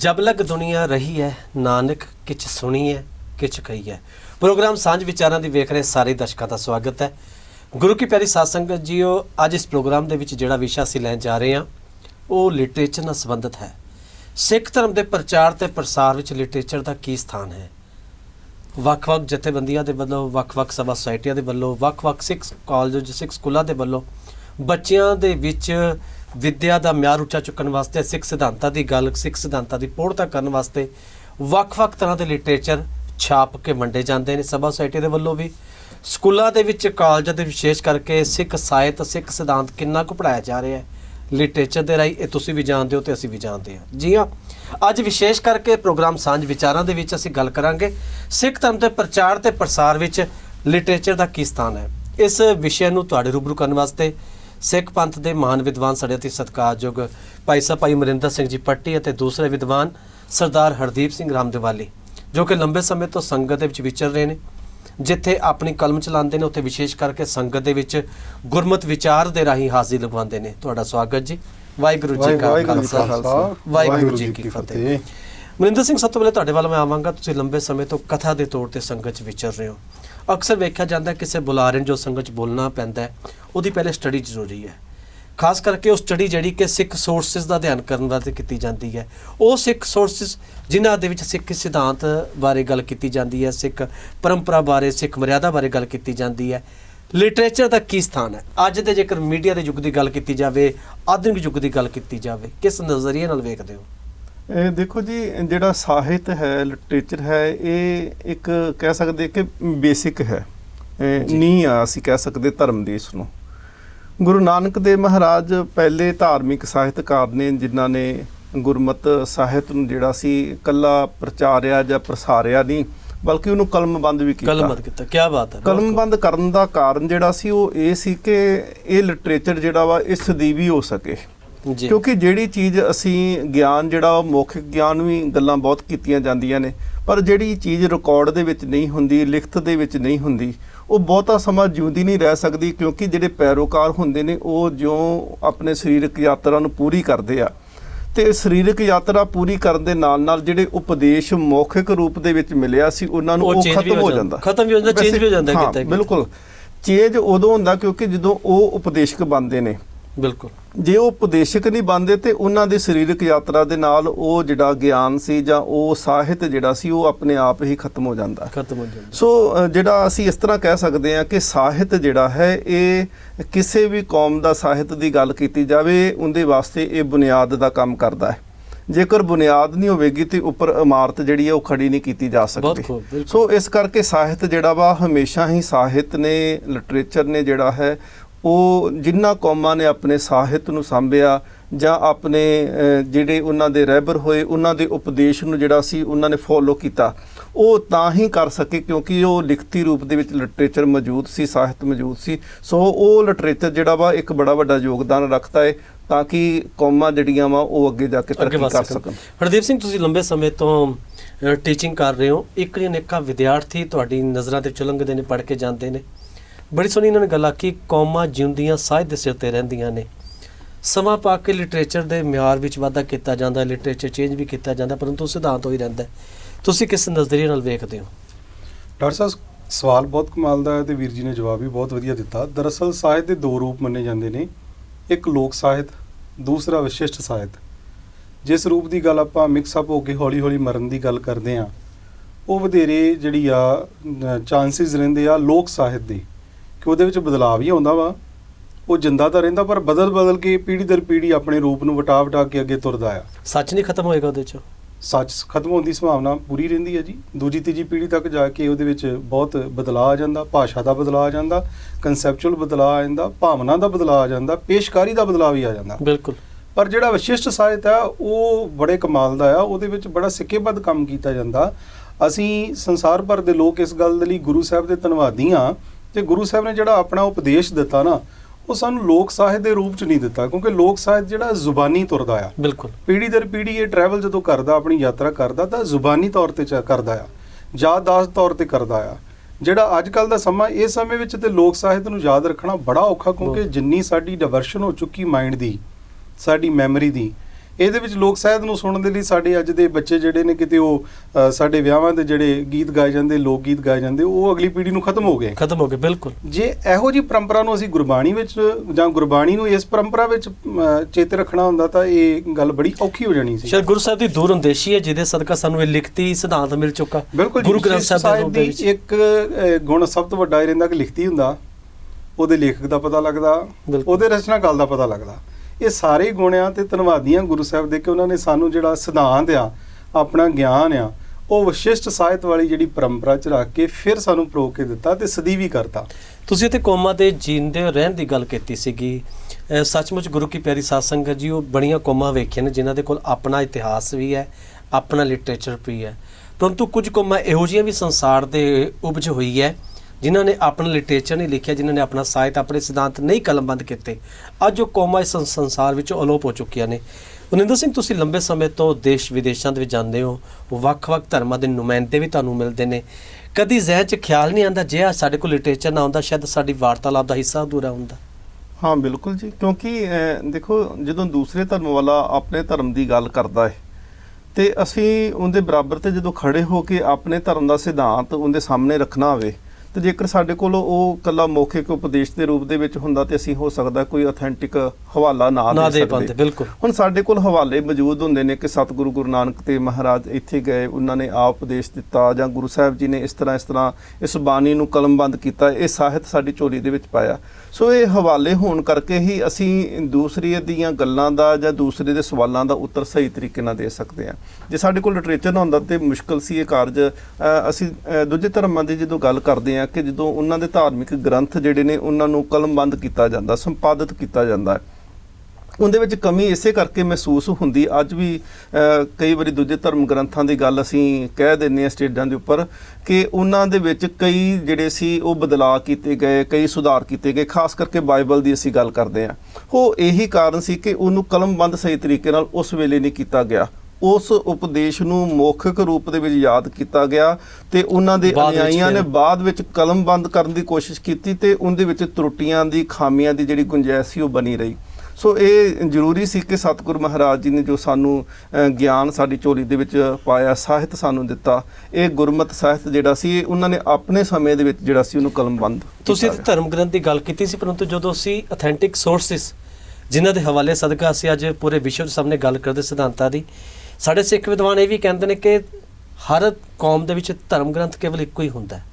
ਜਬ ਲਗ ਦੁਨੀਆ ਰਹੀ ਹੈ, ਨਾਨਕ ਕਿਛ ਸੁਣੀ ਹੈ, ਕਿਛ ਕਹੀ ਹੈ। ਪ੍ਰੋਗਰਾਮ ਸਾਂਝ ਵਿਚਾਰਾਂ ਦੀ ਵੇਖ ਰਹੇ ਸਾਰੇ ਦਰਸ਼ਕਾਂ ਦਾ ਸਵਾਗਤ ਹੈ। ਗੁਰੂ ਕੀ ਪਿਆਰੀ ਸਾਧ ਸੰਗਤ ਜੀਓ, ਅੱਜ ਇਸ ਪ੍ਰੋਗਰਾਮ ਦੇ ਵਿੱਚ ਜਿਹੜਾ ਵਿਸ਼ਾ ਅਸੀਂ ਲੈਣ ਜਾ ਰਹੇ ਹਾਂ, ਉਹ ਲਿਟਰੇਚਰ ਨਾਲ ਸੰਬੰਧਿਤ ਹੈ। ਸਿੱਖ ਧਰਮ ਦੇ ਪ੍ਰਚਾਰ ਤੇ ਪ੍ਰਸਾਰ ਵਿੱਚ ਲਿਟਰੇਚਰ ਦਾ ਕੀ ਸਥਾਨ ਹੈ? ਵੱਖ-ਵੱਖ ਜਥੇਬੰਦੀਆਂ ਦੇ ਵੱਲੋਂ, ਵੱਖ-ਵੱਖ ਸਭਾ ਸੁਸਾਇਟੀਆਂ ਦੇ ਵੱਲੋਂ, ਵੱਖ-ਵੱਖ ਸਿੱਖ ਕਾਲਜ, ਸਿੱਖ ਸਕੂਲਾਂ ਦੇ ਵੱਲੋਂ ਬੱਚਿਆਂ ਦੇ ਵਿੱਚ ਵਿੱਦਿਆ ਦਾ ਮਿਆਰ ਉੱਚਾ ਚੁੱਕਣ ਵਾਸਤੇ, ਸਿੱਖ ਸਿਧਾਂਤਾਂ ਦੀ ਗੱਲ, ਸਿੱਖ ਸਿਧਾਂਤਾਂ ਦੀ ਪੂਰਤਾ ਕਰਨ ਵਾਸਤੇ ਵੱਖ-ਵੱਖ ਤਰ੍ਹਾਂ ਦੇ ਲਿਟਰੇਚਰ ਛਾਪ ਕੇ ਵੰਡੇ ਜਾਂਦੇ ਨੇ। ਸਭਾ ਸੁਸਾਇਟੀ ਦੇ ਵੱਲੋਂ ਵੀ ਸਕੂਲਾਂ ਦੇ ਵਿੱਚ, ਕਾਲਜਾਂ ਦੇ ਵਿਸ਼ੇਸ਼ ਕਰਕੇ ਸਿੱਖ ਸਾਹਿਤ, ਸਿੱਖ ਸਿਧਾਂਤ ਕਿੰਨਾ ਕੁ ਪੜਾਇਆ ਜਾ ਰਿਹਾ ਹੈ? ਲਿਟਰੇਚਰ ਦੇ ਰਾਹੀਂ ਇਹ ਤੁਸੀਂ ਵੀ ਜਾਣਦੇ ਹੋ ਤੇ ਅਸੀਂ ਵੀ ਜਾਣਦੇ ਹਾਂ। ਜੀ ਹਾਂ, ਅੱਜ ਵਿਸ਼ੇਸ਼ ਕਰਕੇ ਪ੍ਰੋਗਰਾਮ ਸਾਂਝ ਵਿਚਾਰਾਂ ਦੇ ਵਿੱਚ ਅਸੀਂ ਗੱਲ ਕਰਾਂਗੇ। ਸਿੱਖ ਧਰਮ ਦੇ ਪ੍ਰਚਾਰ ਤੇ ਪ੍ਰਸਾਰ ਵਿੱਚ ਲਿਟਰੇਚਰ ਦਾ ਕੀ ਸਥਾਨ ਹੈ? ਇਸ ਵਿਸ਼ੇ ਨੂੰ ਤੁਹਾਡੇ ਰੂਬਰੂ ਕਰਨ ਵਾਸਤੇ ਸਿੱਖ ਪੰਥ ਦੇ ਮਹਾਨ ਵਿਦਵਾਨ ਸਾਡੇ ਅਤੀ ਸਤਿਕਾਰਯੋਗ ਭਾਈ ਸਾਹਿਬ ਭਾਈ ਮਰਿੰਦਰ ਸਿੰਘ ਜੀ ਪੱਟੀ ਅਤੇ ਦੂਸਰੇ ਵਿਦਵਾਨ ਸਰਦਾਰ ਹਰਦੀਪ ਸਿੰਘ ਰਾਮਦੇਵਾਲੀ ਜੋ ਕਿ ਲੰਬੇ ਸਮੇਂ ਤੋਂ ਸੰਗਤ ਦੇ ਵਿੱਚ ਵਿਚਰ ਰਹੇ ਨੇ ਜਿੱਥੇ ਆਪਣੀ ਕਲਮ ਚਲਾਉਂਦੇ ਨੇ ਉੱਥੇ ਵਿਸ਼ੇਸ਼ ਕਰਕੇ ਸੰਗਤ ਦੇ ਵਿੱਚ ਗੁਰਮਤ ਵਿਚਾਰ ਦੇ ਰਾਹੀਂ ਹਾਜ਼ਰ ਲਗਵਾਉਂਦੇ ਨੇ। ਤੁਹਾਡਾ ਸਵਾਗਤ ਜੀ। ਵਾਹਿਗੁਰੂ ਜੀ ਕਾ ਖਾਲਸਾ। ਵਾਹਿਗੁਰੂ ਜੀ ਕੀ ਫਤਿਹ। ਮਨਿੰਦਰ ਸਿੰਘ ਸਭ ਤੋਂ ਪਹਿਲੇ ਤੁਹਾਡੇ ਵੱਲ ਮੈਂ ਆਵਾਂਗਾ ਤੁਸੀਂ ਲੰਬੇ ਸਮੇਂ ਤੋਂ ਕਥਾ ਦੇ ਤੌਰ ਤੇ ਸੰਗਤ 'ਚ ਵਿਚਰ ਰਹੇ ਹੋ। ਅਕਸਰ ਵੇਖਿਆ ਜਾਂਦਾ ਕਿਸੇ ਬੁਲਾਰੇ ਨੂੰ ਜੋ ਸੰਗਤ 'ਚ ਬੋਲਣਾ ਪੈਂਦਾ ਹੈ, ਉਹਦੀ ਪਹਿਲੇ ਸਟੱਡੀ ਜ਼ਰੂਰੀ ਹੈ। ਖਾਸ ਕਰਕੇ ਉਹ ਸਟੱਡੀ ਜਿਹੜੀ ਕਿ ਸਿੱਖ ਸੋਰਸਸ ਦਾ ਅਧਿਐਨ ਕਰਨ ਵਾਸਤੇ ਕੀਤੀ ਜਾਂਦੀ ਹੈ। ਉਹ ਸਿੱਖ ਸੋਰਸਸ ਜਿਨ੍ਹਾਂ ਦੇ ਵਿੱਚ ਸਿੱਖ ਸਿਧਾਂਤ ਬਾਰੇ ਗੱਲ ਕੀਤੀ ਜਾਂਦੀ ਹੈ, ਸਿੱਖ ਪਰੰਪਰਾ ਬਾਰੇ, ਸਿੱਖ ਮਰਿਆਦਾ ਬਾਰੇ ਗੱਲ ਕੀਤੀ ਜਾਂਦੀ ਹੈ। ਲਿਟਰੇਚਰ ਦਾ ਕੀ ਸਥਾਨ ਹੈ? ਅੱਜ ਦੇ ਜੇਕਰ ਮੀਡੀਆ ਦੇ ਯੁੱਗ ਦੀ ਗੱਲ ਕੀਤੀ ਜਾਵੇ, ਆਧੁਨਿਕ ਯੁੱਗ ਦੀ ਗੱਲ ਕੀਤੀ ਜਾਵੇ, ਕਿਸ ਨਜ਼ਰੀਏ ਨਾਲ ਵੇਖਦੇ ਹੋ? ਦੇਖੋ ਜੀ ਜਿਹੜਾ ਸਾਹਿਤ ਹੈ ਲਿਟਰੇਚਰ ਹੈ ਇਹ ਇੱਕ ਕਹਿ ਸਕਦੇ ਕਿ ਬੇਸਿਕ ਹੈ। ਨਹੀਂ ਆ ਅਸੀਂ ਕਹਿ ਸਕਦੇ ਧਰਮ ਦੇ ਇਸ ਨੂੰ। ਗੁਰੂ ਨਾਨਕ ਦੇਵ ਮਹਾਰਾਜ ਪਹਿਲੇ ਧਾਰਮਿਕ ਸਾਹਿਤਕਾਰ ਨੇ ਜਿਨ੍ਹਾਂ ਨੇ ਗੁਰਮਤ ਸਾਹਿਤ ਨੂੰ ਜਿਹੜਾ ਸੀ ਕੱਲਾ ਪ੍ਰਚਾਰਿਆ ਜਾਂ ਪ੍ਰਸਾਰਿਆ ਨਹੀਂ ਬਲਕਿ ਉਹਨੂੰ ਕਲਮਬੰਦ ਵੀ ਕੀਤਾ। ਕਲਮਤ ਕੀਤਾ ਕੀ ਬਾਤ ਹੈ ਕਲਮਬੰਦ ਕਰਨ ਦਾ ਕਾਰਨ ਜਿਹੜਾ ਸੀ ਉਹ ਇਹ ਸੀ ਕਿ ਇਹ ਲਿਟਰੇਚਰ ਜਿਹੜਾ ਵਾ ਇਹ ਸਦੀਵੀ ਹੋ ਸਕੇ। ਕਿਉਂਕਿ ਜਿਹੜੀ ਚੀਜ਼ ਅਸੀਂ ਗਿਆਨ ਜਿਹੜਾ ਮੌਖਿਕ ਗਿਆਨ ਵੀ ਗੱਲਾਂ ਬਹੁਤ ਕੀਤੀਆਂ ਜਾਂਦੀਆਂ ਨੇ ਪਰ ਜਿਹੜੀ ਚੀਜ਼ ਰਿਕਾਰਡ ਦੇ ਵਿੱਚ ਨਹੀਂ ਹੁੰਦੀ ਲਿਖਤ ਦੇ ਵਿੱਚ ਨਹੀਂ ਹੁੰਦੀ ਉਹ ਬਹੁਤਾ ਸਮਾਂ ਜਿਉਂਦੀ ਨਹੀਂ ਰਹਿ ਸਕਦੀ ਕਿਉਂਕਿ ਜਿਹੜੇ ਪੈਰੋਕਾਰ ਹੁੰਦੇ ਨੇ ਉਹ ਜਿਉਂ ਆਪਣੇ ਸਰੀਰਕ ਯਾਤਰਾ ਨੂੰ ਪੂਰੀ ਕਰਦੇ ਆ। ਤੇ ਸਰੀਰਕ ਯਾਤਰਾ ਪੂਰੀ ਕਰਨ ਦੇ ਨਾਲ ਨਾਲ ਜਿਹੜੇ ਉਪਦੇਸ਼ ਮੌਖਿਕ ਰੂਪ ਦੇ ਵਿੱਚ ਮਿਲਿਆ ਸੀ ਉਹਨਾਂ ਨੂੰ ਉਹ ਖਤਮ ਹੋ ਜਾਂਦਾ। ਖਤਮ ਵੀ ਹੋ ਜਾਂਦਾ, ਵੈਸੇ- ਵੀ ਹੋ ਜਾਂਦਾ ਕਿਤੇ। ਬਿਲਕੁਲ। ਚੇਂਜ ਉਦੋਂ ਹੁੰਦਾ ਕਿਉਂਕਿ ਜਦੋਂ ਉਹ ਉਪਦੇਸ਼ਕ ਬਣਦੇ ਨੇ। ਬਿਲਕੁਲ। ਜੇ ਉਹ ਉਪਦੇਸ਼ਕ ਨਹੀਂ ਬਣਦੇ ਤੇ ਉਹਨਾਂ ਦੀ ਸਰੀਰਕ ਯਾਤਰਾ ਦੇ ਨਾਲ ਉਹ ਜਿਹੜਾ ਗਿਆਨ ਸੀ ਜਾਂ ਉਹ ਸਾਹਿਤ ਜਿਹੜਾ ਸੀ ਉਹ ਆਪਣੇ ਆਪ ਹੀ ਖਤਮ ਹੋ ਜਾਂਦਾ। ਖਤਮ ਹੋ ਜਾਂਦਾ ਸੋ ਜਿਹੜਾ ਅਸੀਂ ਇਸ ਤਰ੍ਹਾਂ ਕਹਿ ਸਕਦੇ ਹਾਂ ਕਿ ਸਾਹਿਤ ਜਿਹੜਾ ਹੈ ਇਹ ਕਿਸੇ ਵੀ ਕੌਮ ਦਾ ਸਾਹਿਤ ਦੀ ਗੱਲ ਕੀਤੀ ਜਾਵੇ ਉਹਦੇ ਵਾਸਤੇ ਇਹ ਬੁਨਿਆਦ ਦਾ ਕੰਮ ਕਰਦਾ ਹੈ। ਜੇਕਰ ਬੁਨਿਆਦ ਨਹੀਂ ਹੋਵੇਗੀ ਤੇ ਉੱਪਰ ਇਮਾਰਤ ਜਿਹੜੀ ਹੈ ਉਹ ਖੜੀ ਨਹੀਂ ਕੀਤੀ ਜਾ ਸਕਦੀ। ਸੋ ਇਸ ਕਰਕੇ ਸਾਹਿਤ ਜਿਹੜਾ ਵਾ ਹਮੇਸ਼ਾ ਹੀ ਸਾਹਿਤ ਨੇ ਲਿਟਰੇਚਰ ਨੇ ਜਿਹੜਾ ਹੈ ਉਹ ਜਿੰਨਾ ਕੌਮਾਂ ਨੇ ਆਪਣੇ ਸਾਹਿਤ ਨੂੰ ਸੰਭਿਆ ਜਾਂ ਆਪਣੇ ਜਿਹੜੇ ਉਹਨਾਂ ਦੇ ਰਹਿਬਰ ਹੋਏ ਉਹਨਾਂ ਦੇ ਉਪਦੇਸ਼ ਨੂੰ ਜਿਹੜਾ ਸੀ ਉਹਨਾਂ ਨੇ ਫੋਲੋ ਕੀਤਾ ਉਹ ਤਾਂ ਹੀ ਕਰ ਸਕੇ ਕਿਉਂਕਿ ਉਹ ਲਿਖਤੀ ਰੂਪ ਦੇ ਵਿੱਚ ਲਿਟਰੇਚਰ ਮੌਜੂਦ ਸੀ ਸਾਹਿਤ ਮੌਜੂਦ ਸੀ। ਸੋ ਉਹ ਲਿਟਰੇਚਰ ਜਿਹੜਾ ਵਾ ਇੱਕ ਬੜਾ ਵੱਡਾ ਯੋਗਦਾਨ ਰੱਖਦਾ ਹੈ ਤਾਂ ਕਿ ਕੌਮਾਂ ਜਿਹੜੀਆਂ ਵਾ ਉਹ ਅੱਗੇ ਜਾ ਕੇ ਤਰੱਕੀ ਕਰ ਸਕਣ। ਹਰਦੀਪ ਸਿੰਘ ਤੁਸੀਂ ਲੰਬੇ ਸਮੇਂ ਤੋਂ ਟੀਚਿੰਗ ਕਰ ਰਹੇ ਹੋ। ਇੱਕ ਨੇ ਅਨੇਕਾਂ ਵਿਦਿਆਰਥੀ ਤੁਹਾਡੀ ਨਜ਼ਰਾਂ ਤੇ ਚੁਲੰਗਦੇ ਨੇ ਪੜ੍ਹ ਕੇ ਜਾਂਦੇ ਨੇ। ਬੜੀ ਸੋਹਣੀ ਇਹਨਾਂ ਨੇ ਗੱਲ ਆਖੀ, ਕੌਮਾਂ ਜਿਉਂਦੀਆਂ ਸਾਹਿਤ ਦੇ ਸਿਰ ਤੇ ਰਹਿੰਦੀਆਂ ਨੇ। ਸਮਾਂ ਪਾ ਕੇ ਲਿਟਰੇਚਰ ਦੇ ਮਿਆਰ ਵਿੱਚ ਵਾਧਾ ਕੀਤਾ ਜਾਂਦਾ ਲਿਟਰੇਚਰ ਚੇਂਜ ਵੀ ਕੀਤਾ ਜਾਂਦਾ, ਪਰੰਤੂ ਸਿਧਾਂਤ ਹੋਈ ਰਹਿੰਦਾ ਤੁਸੀਂ ਕਿਸ ਨਜ਼ਰੀਏ ਨਾਲ ਵੇਖਦੇ ਹੋ? ਡਾਕਟਰ ਸਾਹਿਬ, ਸਵਾਲ ਬਹੁਤ ਕਮਾਲ ਦਾ ਹੈ ਤੇ ਵੀਰ ਜੀ ਨੇ ਜਵਾਬ ਵੀ ਬਹੁਤ ਵਧੀਆ ਦਿੱਤਾ। ਦਰਅਸਲ ਸਾਹਿਤ ਦੇ ਦੋ ਰੂਪ ਮੰਨੇ ਜਾਂਦੇ ਨੇ। ਇੱਕ ਲੋਕ ਸਾਹਿਤ, ਦੂਸਰਾ ਵਿਸ਼ਿਸ਼ਟ ਸਾਹਿਤ। ਜਿਸ ਰੂਪ ਦੀ ਗੱਲ ਆਪਾਂ ਮਿਕਸ ਅਪ ਹੋ ਕੇ ਹੌਲੀ ਹੌਲੀ ਮਰਨ ਦੀ ਗੱਲ ਕਰਦੇ ਆ ਉਹ ਵਧੇਰੇ ਜਿਹੜੀ ਆ ਚਾਂਸਸ ਰਹਿੰਦੇ ਆ ਲੋਕ ਸਾਹਿਤ ਦੇ। ਕਿ ਉਹਦੇ ਵਿੱਚ ਬਦਲਾਅ ਵੀ ਆਉਂਦਾ ਵਾ। ਉਹ ਜਿੰਦਾ ਤਾਂ ਰਹਿੰਦਾ ਪਰ ਬਦਲ ਬਦਲ ਕੇ ਪੀੜ੍ਹੀ ਦਰ ਪੀੜ੍ਹੀ ਆਪਣੇ ਰੂਪ ਨੂੰ ਵਟਾ ਵਟਾ ਕੇ ਅੱਗੇ ਤੁਰਦਾ ਆ। ਸੱਚ ਨਹੀਂ ਖਤਮ ਹੋਏਗਾ ਉਹਦੇ ਚ? ਸੱਚ ਖਤਮ ਹੋਣ ਦੀ ਸੰਭਾਵਨਾ ਪੂਰੀ ਰਹਿੰਦੀ ਹੈ ਜੀ। ਦੂਜੀ ਤੀਜੀ ਪੀੜ੍ਹੀ ਤੱਕ ਜਾ ਕੇ ਉਹਦੇ ਵਿੱਚ ਬਹੁਤ ਬਦਲਾਅ ਆ ਜਾਂਦਾ ਭਾਸ਼ਾ ਦਾ ਬਦਲਾਅ ਆ ਜਾਂਦਾ ਕਨਸੈਪਚੁਅਲ ਬਦਲਾਅ ਆ ਜਾਂਦਾ ਭਾਵਨਾ ਦਾ ਬਦਲਾਅ ਆ ਜਾਂਦਾ ਪੇਸ਼ਕਾਰੀ ਦਾ ਬਦਲਾਅ ਵੀ ਆ ਜਾਂਦਾ। ਬਿਲਕੁਲ। ਪਰ ਜਿਹੜਾ ਵਿਸ਼ਿਸ਼ਟ ਸਾਹਿਤ ਆ ਉਹ ਬੜੇ ਕਮਾਲ ਦਾ ਆ। ਉਹਦੇ ਵਿੱਚ ਬੜਾ ਸਿੱਕੇਬੱਧ ਕੰਮ ਕੀਤਾ ਜਾਂਦਾ। ਅਸੀਂ ਸੰਸਾਰ ਭਰ ਦੇ ਲੋਕ ਇਸ ਗੱਲ ਦੇ ਲਈ ਗੁਰੂ ਸਾਹਿਬ ਦੇ ਧੰਨਵਾਦੀ ਹਾਂ ਤੇ ਗੁਰੂ ਸਾਹਿਬ ਨੇ ਜਿਹੜਾ ਆਪਣਾ ਉਪਦੇਸ਼ ਦਿੱਤਾ ਨਾ ਉਹ ਸਾਨੂੰ ਲੋਕ ਸਾਹਿਤ ਦੇ ਰੂਪ ਚ ਨਹੀਂ ਦਿੱਤਾ ਕਿਉਂਕਿ ਲੋਕ ਸਾਹਿਤ ਜਿਹੜਾ ਜ਼ੁਬਾਨੀ ਤੁਰਦਾ ਆ ਬਿਲਕੁਲ ਪੀੜੀ ਦਰ ਪੀੜੀ ਇਹ ਟਰੈਵਲ ਜਦੋਂ ਕਰਦਾ ਆਪਣੀ ਯਾਤਰਾ ਕਰਦਾ ਤਾਂ ਜ਼ੁਬਾਨੀ ਤੌਰ ਤੇ ਕਰਦਾ ਆ ਯਾਦਦਾਸ਼ਤ ਤੌਰ ਤੇ ਕਰਦਾ ਆ ਜਿਹੜਾ ਅੱਜ ਕੱਲ ਦਾ ਸਮਾਂ ਇਸ ਸਮੇਂ ਵਿੱਚ ਤੇ ਲੋਕ ਸਾਹਿਤ ਨੂੰ ਯਾਦ ਰੱਖਣਾ ਬੜਾ ਔਖਾ ਕਿਉਂਕਿ। ਜਿੰਨੀ ਸਾਡੀ ਡਿਵਰਸ਼ਨ ਹੋ ਚੁੱਕੀ ਮਾਈਂਡ ਦੀ ਸਾਡੀ ਮੈਮਰੀ ਦੀ ਇਹਦੇ ਵਿੱਚ ਲੋਕ ਸਾਹਿਤ ਨੂੰ ਸੁਣਨ ਦੇ ਲਈ ਸਾਡੇ ਅੱਜ ਦੇ ਬੱਚੇ ਜਿਹੜੇ ਨੇ ਕਿਤੇ ਉਹ ਸਾਡੇ ਵਿਆਹਾਂ ਦੇ ਜਿਹੜੇ ਗੀਤ ਗਾਏ ਜਾਂਦੇ ਲੋਕ ਗੀਤ ਗਾਏ ਜਾਂਦੇ ਉਹ ਅਗਲੀ ਪੀੜ੍ਹੀ ਨੂੰ ਖਤਮ ਹੋ ਗਏ। ਖਤਮ ਹੋ ਗਏ ਬਿਲਕੁਲ। ਜੇ ਇਹੋ ਜੀ ਪਰੰਪਰਾ ਨੂੰ ਅਸੀਂ ਗੁਰਬਾਣੀ ਵਿੱਚ ਜਾਂ ਗੁਰਬਾਣੀ ਨੂੰ ਇਸ ਪਰੰਪਰਾ ਵਿੱਚ ਚੇਤੇ ਰੱਖਣਾ ਹੁੰਦਾ ਤਾਂ ਇਹ ਗੱਲ ਬੜੀ ਔਖੀ ਹੋ ਜਾਣੀ ਸੀ। ਸ਼ਾਇਦ ਗੁਰੂ ਸਾਹਿਬ ਦੀ ਦੂਰ ਅੰਦੇਸ਼ੀ ਹੈ ਜਿਹਦੇ ਸਦਕਾ ਸਾਨੂੰ ਇਹ ਲਿਖਤੀ ਸਿਧਾਂਤ ਮਿਲ ਚੁੱਕਾ। ਬਿਲਕੁਲ ਗੁਰੂ ਗ੍ਰੰਥ ਸਾਹਿਬ ਦੇ ਇੱਕ ਗੁਣ ਸਭ ਤੋਂ ਵੱਡਾ ਇਹ ਰਹਿੰਦਾ ਕਿ ਲਿਖਤੀ ਹੁੰਦਾ। ਉਹਦੇ ਲੇਖਕ ਦਾ ਪਤਾ ਲੱਗਦਾ। ਉਹਦੇ ਰਚਨਾਕਾਲ ਦਾ ਪਤਾ ਲੱਗਦਾ। ਇਹ ਸਾਰੇ ਗੁਣਿਆਂ ਆ ਤੇ ਧੰਨਵਾਦੀਆਂ ਗੁਰੂ ਸਾਹਿਬ ਦੇ ਕਿ ਉਹਨਾਂ ਨੇ ਸਾਨੂੰ ਜਿਹੜਾ ਸਿਧਾਂਤ ਆ, ਆਪਣਾ ਗਿਆਨ ਆ, ਉਹ ਵਿਸ਼ਿਸ਼ਟ ਸਾਹਿਤ ਵਾਲੀ ਜਿਹੜੀ ਪਰੰਪਰਾ ਚ ਰੱਖ ਕੇ ਫਿਰ ਸਾਨੂੰ ਪ੍ਰੋ ਕੇ ਦਿੱਤਾ ਤੇ ਸਦੀਵੀ ਕਰਤਾ। ਤੁਸੀਂ ਇੱਥੇ ਕੌਮਾਂ ਦੇ ਜੀਂਦੇ ਰਹਿਣ ਦੀ ਗੱਲ ਕੀਤੀ ਸੀਗੀ। ਸੱਚਮੁੱਚ ਗੁਰੂ ਕੀ ਪਿਆਰੀ ਸਾਧ ਸੰਗਤ ਜੀ, ਉਹ ਬੜੀਆਂ ਕੌਮਾਂ ਵੇਖੀਆਂ ਨੇ, ਜਿਨ੍ਹਾਂ ਦੇ ਕੋਲ ਆਪਣਾ ਇਤਿਹਾਸ ਵੀ ਹੈ, ਆਪਣਾ ਲਿਟਰੇਚਰ ਵੀ ਹੈ। ਪਰੰਤੂ ਕੁਝ ਕੌਮਾਂ ਇਹੋ ਜਿਹੀਆਂ ਵੀ ਸੰਸਾਰ ਦੇ ਉਪਜ ਹੋਈ ਹੈ ਜਿਨ੍ਹਾਂ ਨੇ ਆਪਣਾ ਲਿਟਰੇਚਰ ਨਹੀਂ ਲਿਖਿਆ, ਜਿਨ੍ਹਾਂ ਨੇ ਆਪਣਾ ਸਾਹਿਤ, ਆਪਣੇ ਸਿਧਾਂਤ ਨਹੀਂ ਕਲਮਬੰਦ ਕੀਤੇ, ਅੱਜ ਉਹ ਕੌਮਾਂ ਇਸ ਸੰਸਾਰ ਵਿੱਚ ਅਲੋਪ ਹੋ ਚੁੱਕੀਆਂ ਨੇ। ਮਨਿੰਦਰ ਸਿੰਘ, ਤੁਸੀਂ ਲੰਬੇ ਸਮੇਂ ਤੋਂ ਦੇਸ਼ ਵਿਦੇਸ਼ਾਂ ਦੇ ਵਿੱਚ ਜਾਂਦੇ ਹੋ। ਵੱਖ-ਵੱਖ ਧਰਮਾਂ ਦੇ ਨੁਮਾਇੰਦੇ ਵੀ ਤੁਹਾਨੂੰ ਮਿਲਦੇ ਨੇ। ਕਦੀ ਜ਼ਿਹਨ 'ਚ ਖਿਆਲ ਨਹੀਂ ਆਉਂਦਾ, ਜੇ ਸਾਡੇ ਕੋਲ ਲਿਟਰੇਚਰ ਨਾ ਹੁੰਦਾ ਸ਼ਾਇਦ ਸਾਡੀ ਵਾਰਤਾਲਾਪ ਦਾ ਹਿੱਸਾ ਅਧੂਰਾ ਹੁੰਦਾ। ਹਾਂ, ਬਿਲਕੁਲ ਜੀ। ਕਿਉਂਕਿ ਦੇਖੋ, ਜਦੋਂ ਦੂਸਰੇ ਧਰਮ ਵਾਲਾ ਆਪਣੇ ਧਰਮ ਦੀ ਗੱਲ ਕਰਦਾ ਹੈ, ਤੇ ਅਸੀਂ ਉਹਦੇ ਬਰਾਬਰ ਤੇ ਜਦੋਂ ਖੜੇ ਹੋ ਕੇ ਆਪਣੇ ਧਰਮ ਦਾ ਸਿਧਾਂਤ ਉਹਦੇ ਸਾਹਮਣੇ ਰੱਖਣਾ ਹੋਵੇ ਤੇ ਜੇਕਰ ਸਾਡੇ ਕੋਲ ਉਹ ਕੱਲਾ ਮੌਖਿਕ ਉਪਦੇਸ਼ ਦੇ ਰੂਪ ਦੇ ਵਿੱਚ ਹੁੰਦਾ ਤੇ ਅਸੀਂ ਹੋ ਸਕਦਾ ਕੋਈ ਅਥੈਂਟਿਕ ਹਵਾਲਾ ਨਾ ਦੇ ਸਕਦੇ। ਬਿਲਕੁਲ। ਹੁਣ ਸਾਡੇ ਕੋਲ ਹਵਾਲੇ ਮੌਜੂਦ ਹੁੰਦੇ ਨੇ ਕਿ ਸਤਿਗੁਰੂ ਗੁਰੂ ਨਾਨਕ ਤੇ ਮਹਾਰਾਜ ਇੱਥੇ ਗਏ ਉਹਨਾਂ ਨੇ ਆਪ ਉਪਦੇਸ਼ ਦਿੱਤਾ ਜਾਂ ਗੁਰੂ ਸਾਹਿਬ ਜੀ ਨੇ ਇਸ ਤਰ੍ਹਾਂ ਇਸ ਤਰ੍ਹਾਂ ਇਸ ਬਾਣੀ ਨੂੰ ਕਲਮਬੰਦ ਕੀਤਾ ਇਹ ਸਾਹਿਤ ਸਾਡੀ ਝੋਲੀ ਦੇ ਵਿੱਚ ਪਾਇਆ। ਸੋ ਇਹ ਹਵਾਲੇ ਹੋਣ ਕਰਕੇ ਹੀ ਅਸੀਂ ਦੂਸਰੀ ਦੀਆਂ ਗੱਲਾਂ ਦਾ ਜਾਂ ਦੂਸਰੇ ਦੇ ਸਵਾਲਾਂ ਦਾ ਉੱਤਰ ਸਹੀ ਤਰੀਕੇ ਨਾਲ ਦੇ ਸਕਦੇ ਹਾਂ। ਜੇ ਸਾਡੇ ਕੋਲ ਲਿਟਰੇਚਰ ਨਾ ਹੁੰਦਾ ਤੇ ਮੁਸ਼ਕਲ ਸੀ ਇਹ ਕਾਰਜ ਅਸੀਂ ਦੂਜੇ ਧਰਮਾਂ ਦੀ ਜਦੋਂ ਗੱਲ ਕਰਦੇ ਹਾਂ ਕਿ ਜਦੋਂ ਉਹਨਾਂ ਦੇ ਧਾਰਮਿਕ ਗ੍ਰੰਥ ਜਿਹੜੇ ਨੇ ਉਹਨਾਂ ਨੂੰ ਕਲਮਬੰਦ ਕੀਤਾ ਜਾਂਦਾ, ਸੰਪਾਦਿਤ ਕੀਤਾ ਜਾਂਦਾ ਹੈ ਉਹਦੇ ਵਿੱਚ ਕਮੀ ਇਸੇ ਕਰਕੇ ਮਹਿਸੂਸ ਹੁੰਦੀ। ਅੱਜ ਵੀ ਕਈ ਵਾਰੀ ਦੂਜੇ ਧਰਮ ਗ੍ਰੰਥਾਂ ਦੀ ਗੱਲ ਅਸੀਂ ਕਹਿ ਦਿੰਨੇ ਆ ਸਟੇਜਾਂ ਦੇ ਉੱਪਰ ਕਿ ਉਹਨਾਂ ਦੇ ਵਿੱਚ ਕਈ ਜਿਹੜੇ ਸੀ ਉਹ ਬਦਲਾਅ ਕੀਤੇ ਗਏ ਕਈ ਸੁਧਾਰ ਕੀਤੇ ਗਏ। ਖਾਸ ਕਰਕੇ ਬਾਈਬਲ ਦੀ ਅਸੀਂ ਗੱਲ ਕਰਦੇ ਆ ਉਹ ਇਹੀ ਕਾਰਨ ਸੀ ਕਿ ਉਹਨੂੰ ਕਲਮਬੰਦ ਸਹੀ ਤਰੀਕੇ ਨਾਲ ਉਸ ਵੇਲੇ ਨਹੀਂ ਕੀਤਾ ਗਿਆ। ਉਸ ਉਪਦੇਸ਼ ਨੂੰ ਮੌਖਿਕ ਰੂਪ ਦੇ ਵਿੱਚ ਯਾਦ ਕੀਤਾ ਗਿਆ ਤੇ ਉਹਨਾਂ ਦੇ ਅਨੁਯਾਈਆਂ ਨੇ ਬਾਅਦ ਵਿੱਚ ਕਲਮਬੰਦ ਕਰਨ ਦੀ ਕੋਸ਼ਿਸ਼ ਕੀਤੀ ਤੇ ਉਹਦੇ ਵਿੱਚ ਤਰੁੱਟੀਆਂ ਦੀ ਖਾਮੀਆਂ ਦੀ ਜਿਹੜੀ ਗੁੰਜਾਇਸ਼ ਸੀ ਉਹ ਬਣੀ ਰਹੀ। ਸੋ ਇਹ ਜ਼ਰੂਰੀ ਸੀ ਕਿ ਸਤਿਗੁਰੂ ਮਹਾਰਾਜ ਜੀ ਨੇ ਜੋ ਸਾਨੂੰ ਗਿਆਨ ਸਾਡੀ ਝੋਲੀ ਦੇ ਵਿੱਚ ਪਾਇਆ ਸਾਹਿਤ ਸਾਨੂੰ ਦਿੱਤਾ ਇਹ ਗੁਰਮਤ ਸਾਹਿਤ ਜਿਹੜਾ ਸੀ ਉਹਨਾਂ ਨੇ ਆਪਣੇ ਸਮੇਂ ਦੇ ਵਿੱਚ ਜਿਹੜਾ ਸੀ ਉਹਨੂੰ ਕਲਮਬੰਦ ਤੁਸੀਂ ਧਰਮ ਗ੍ਰੰਥ ਦੀ ਗੱਲ ਕੀਤੀ ਸੀ ਪਰੰਤੂ ਜਦੋਂ ਅਸੀਂ ਅਥੈਂਟਿਕ ਸੋਰਸਸ ਜਿਨ੍ਹਾਂ ਦੇ ਹਵਾਲੇ ਸਦਕਾ ਅਸੀਂ ਅੱਜ ਪੂਰੇ ਵਿਸ਼ਵ ਦੇ ਸਾਹਮਣੇ ਗੱਲ ਕਰਦੇ ਸਿਧਾਂਤਾਂ ਦੀ ਸਾਡੇ ਸਿੱਖ ਵਿਦਵਾਨ ਇਹ ਵੀ ਕਹਿੰਦੇ ਨੇ ਕਿ ਹਰ ਕੌਮ ਦੇ ਵਿੱਚ ਧਰਮ ਗ੍ਰੰਥ ਕੇਵਲ ਇੱਕੋ ਹੀ ਹੁੰਦਾ ਹੈ।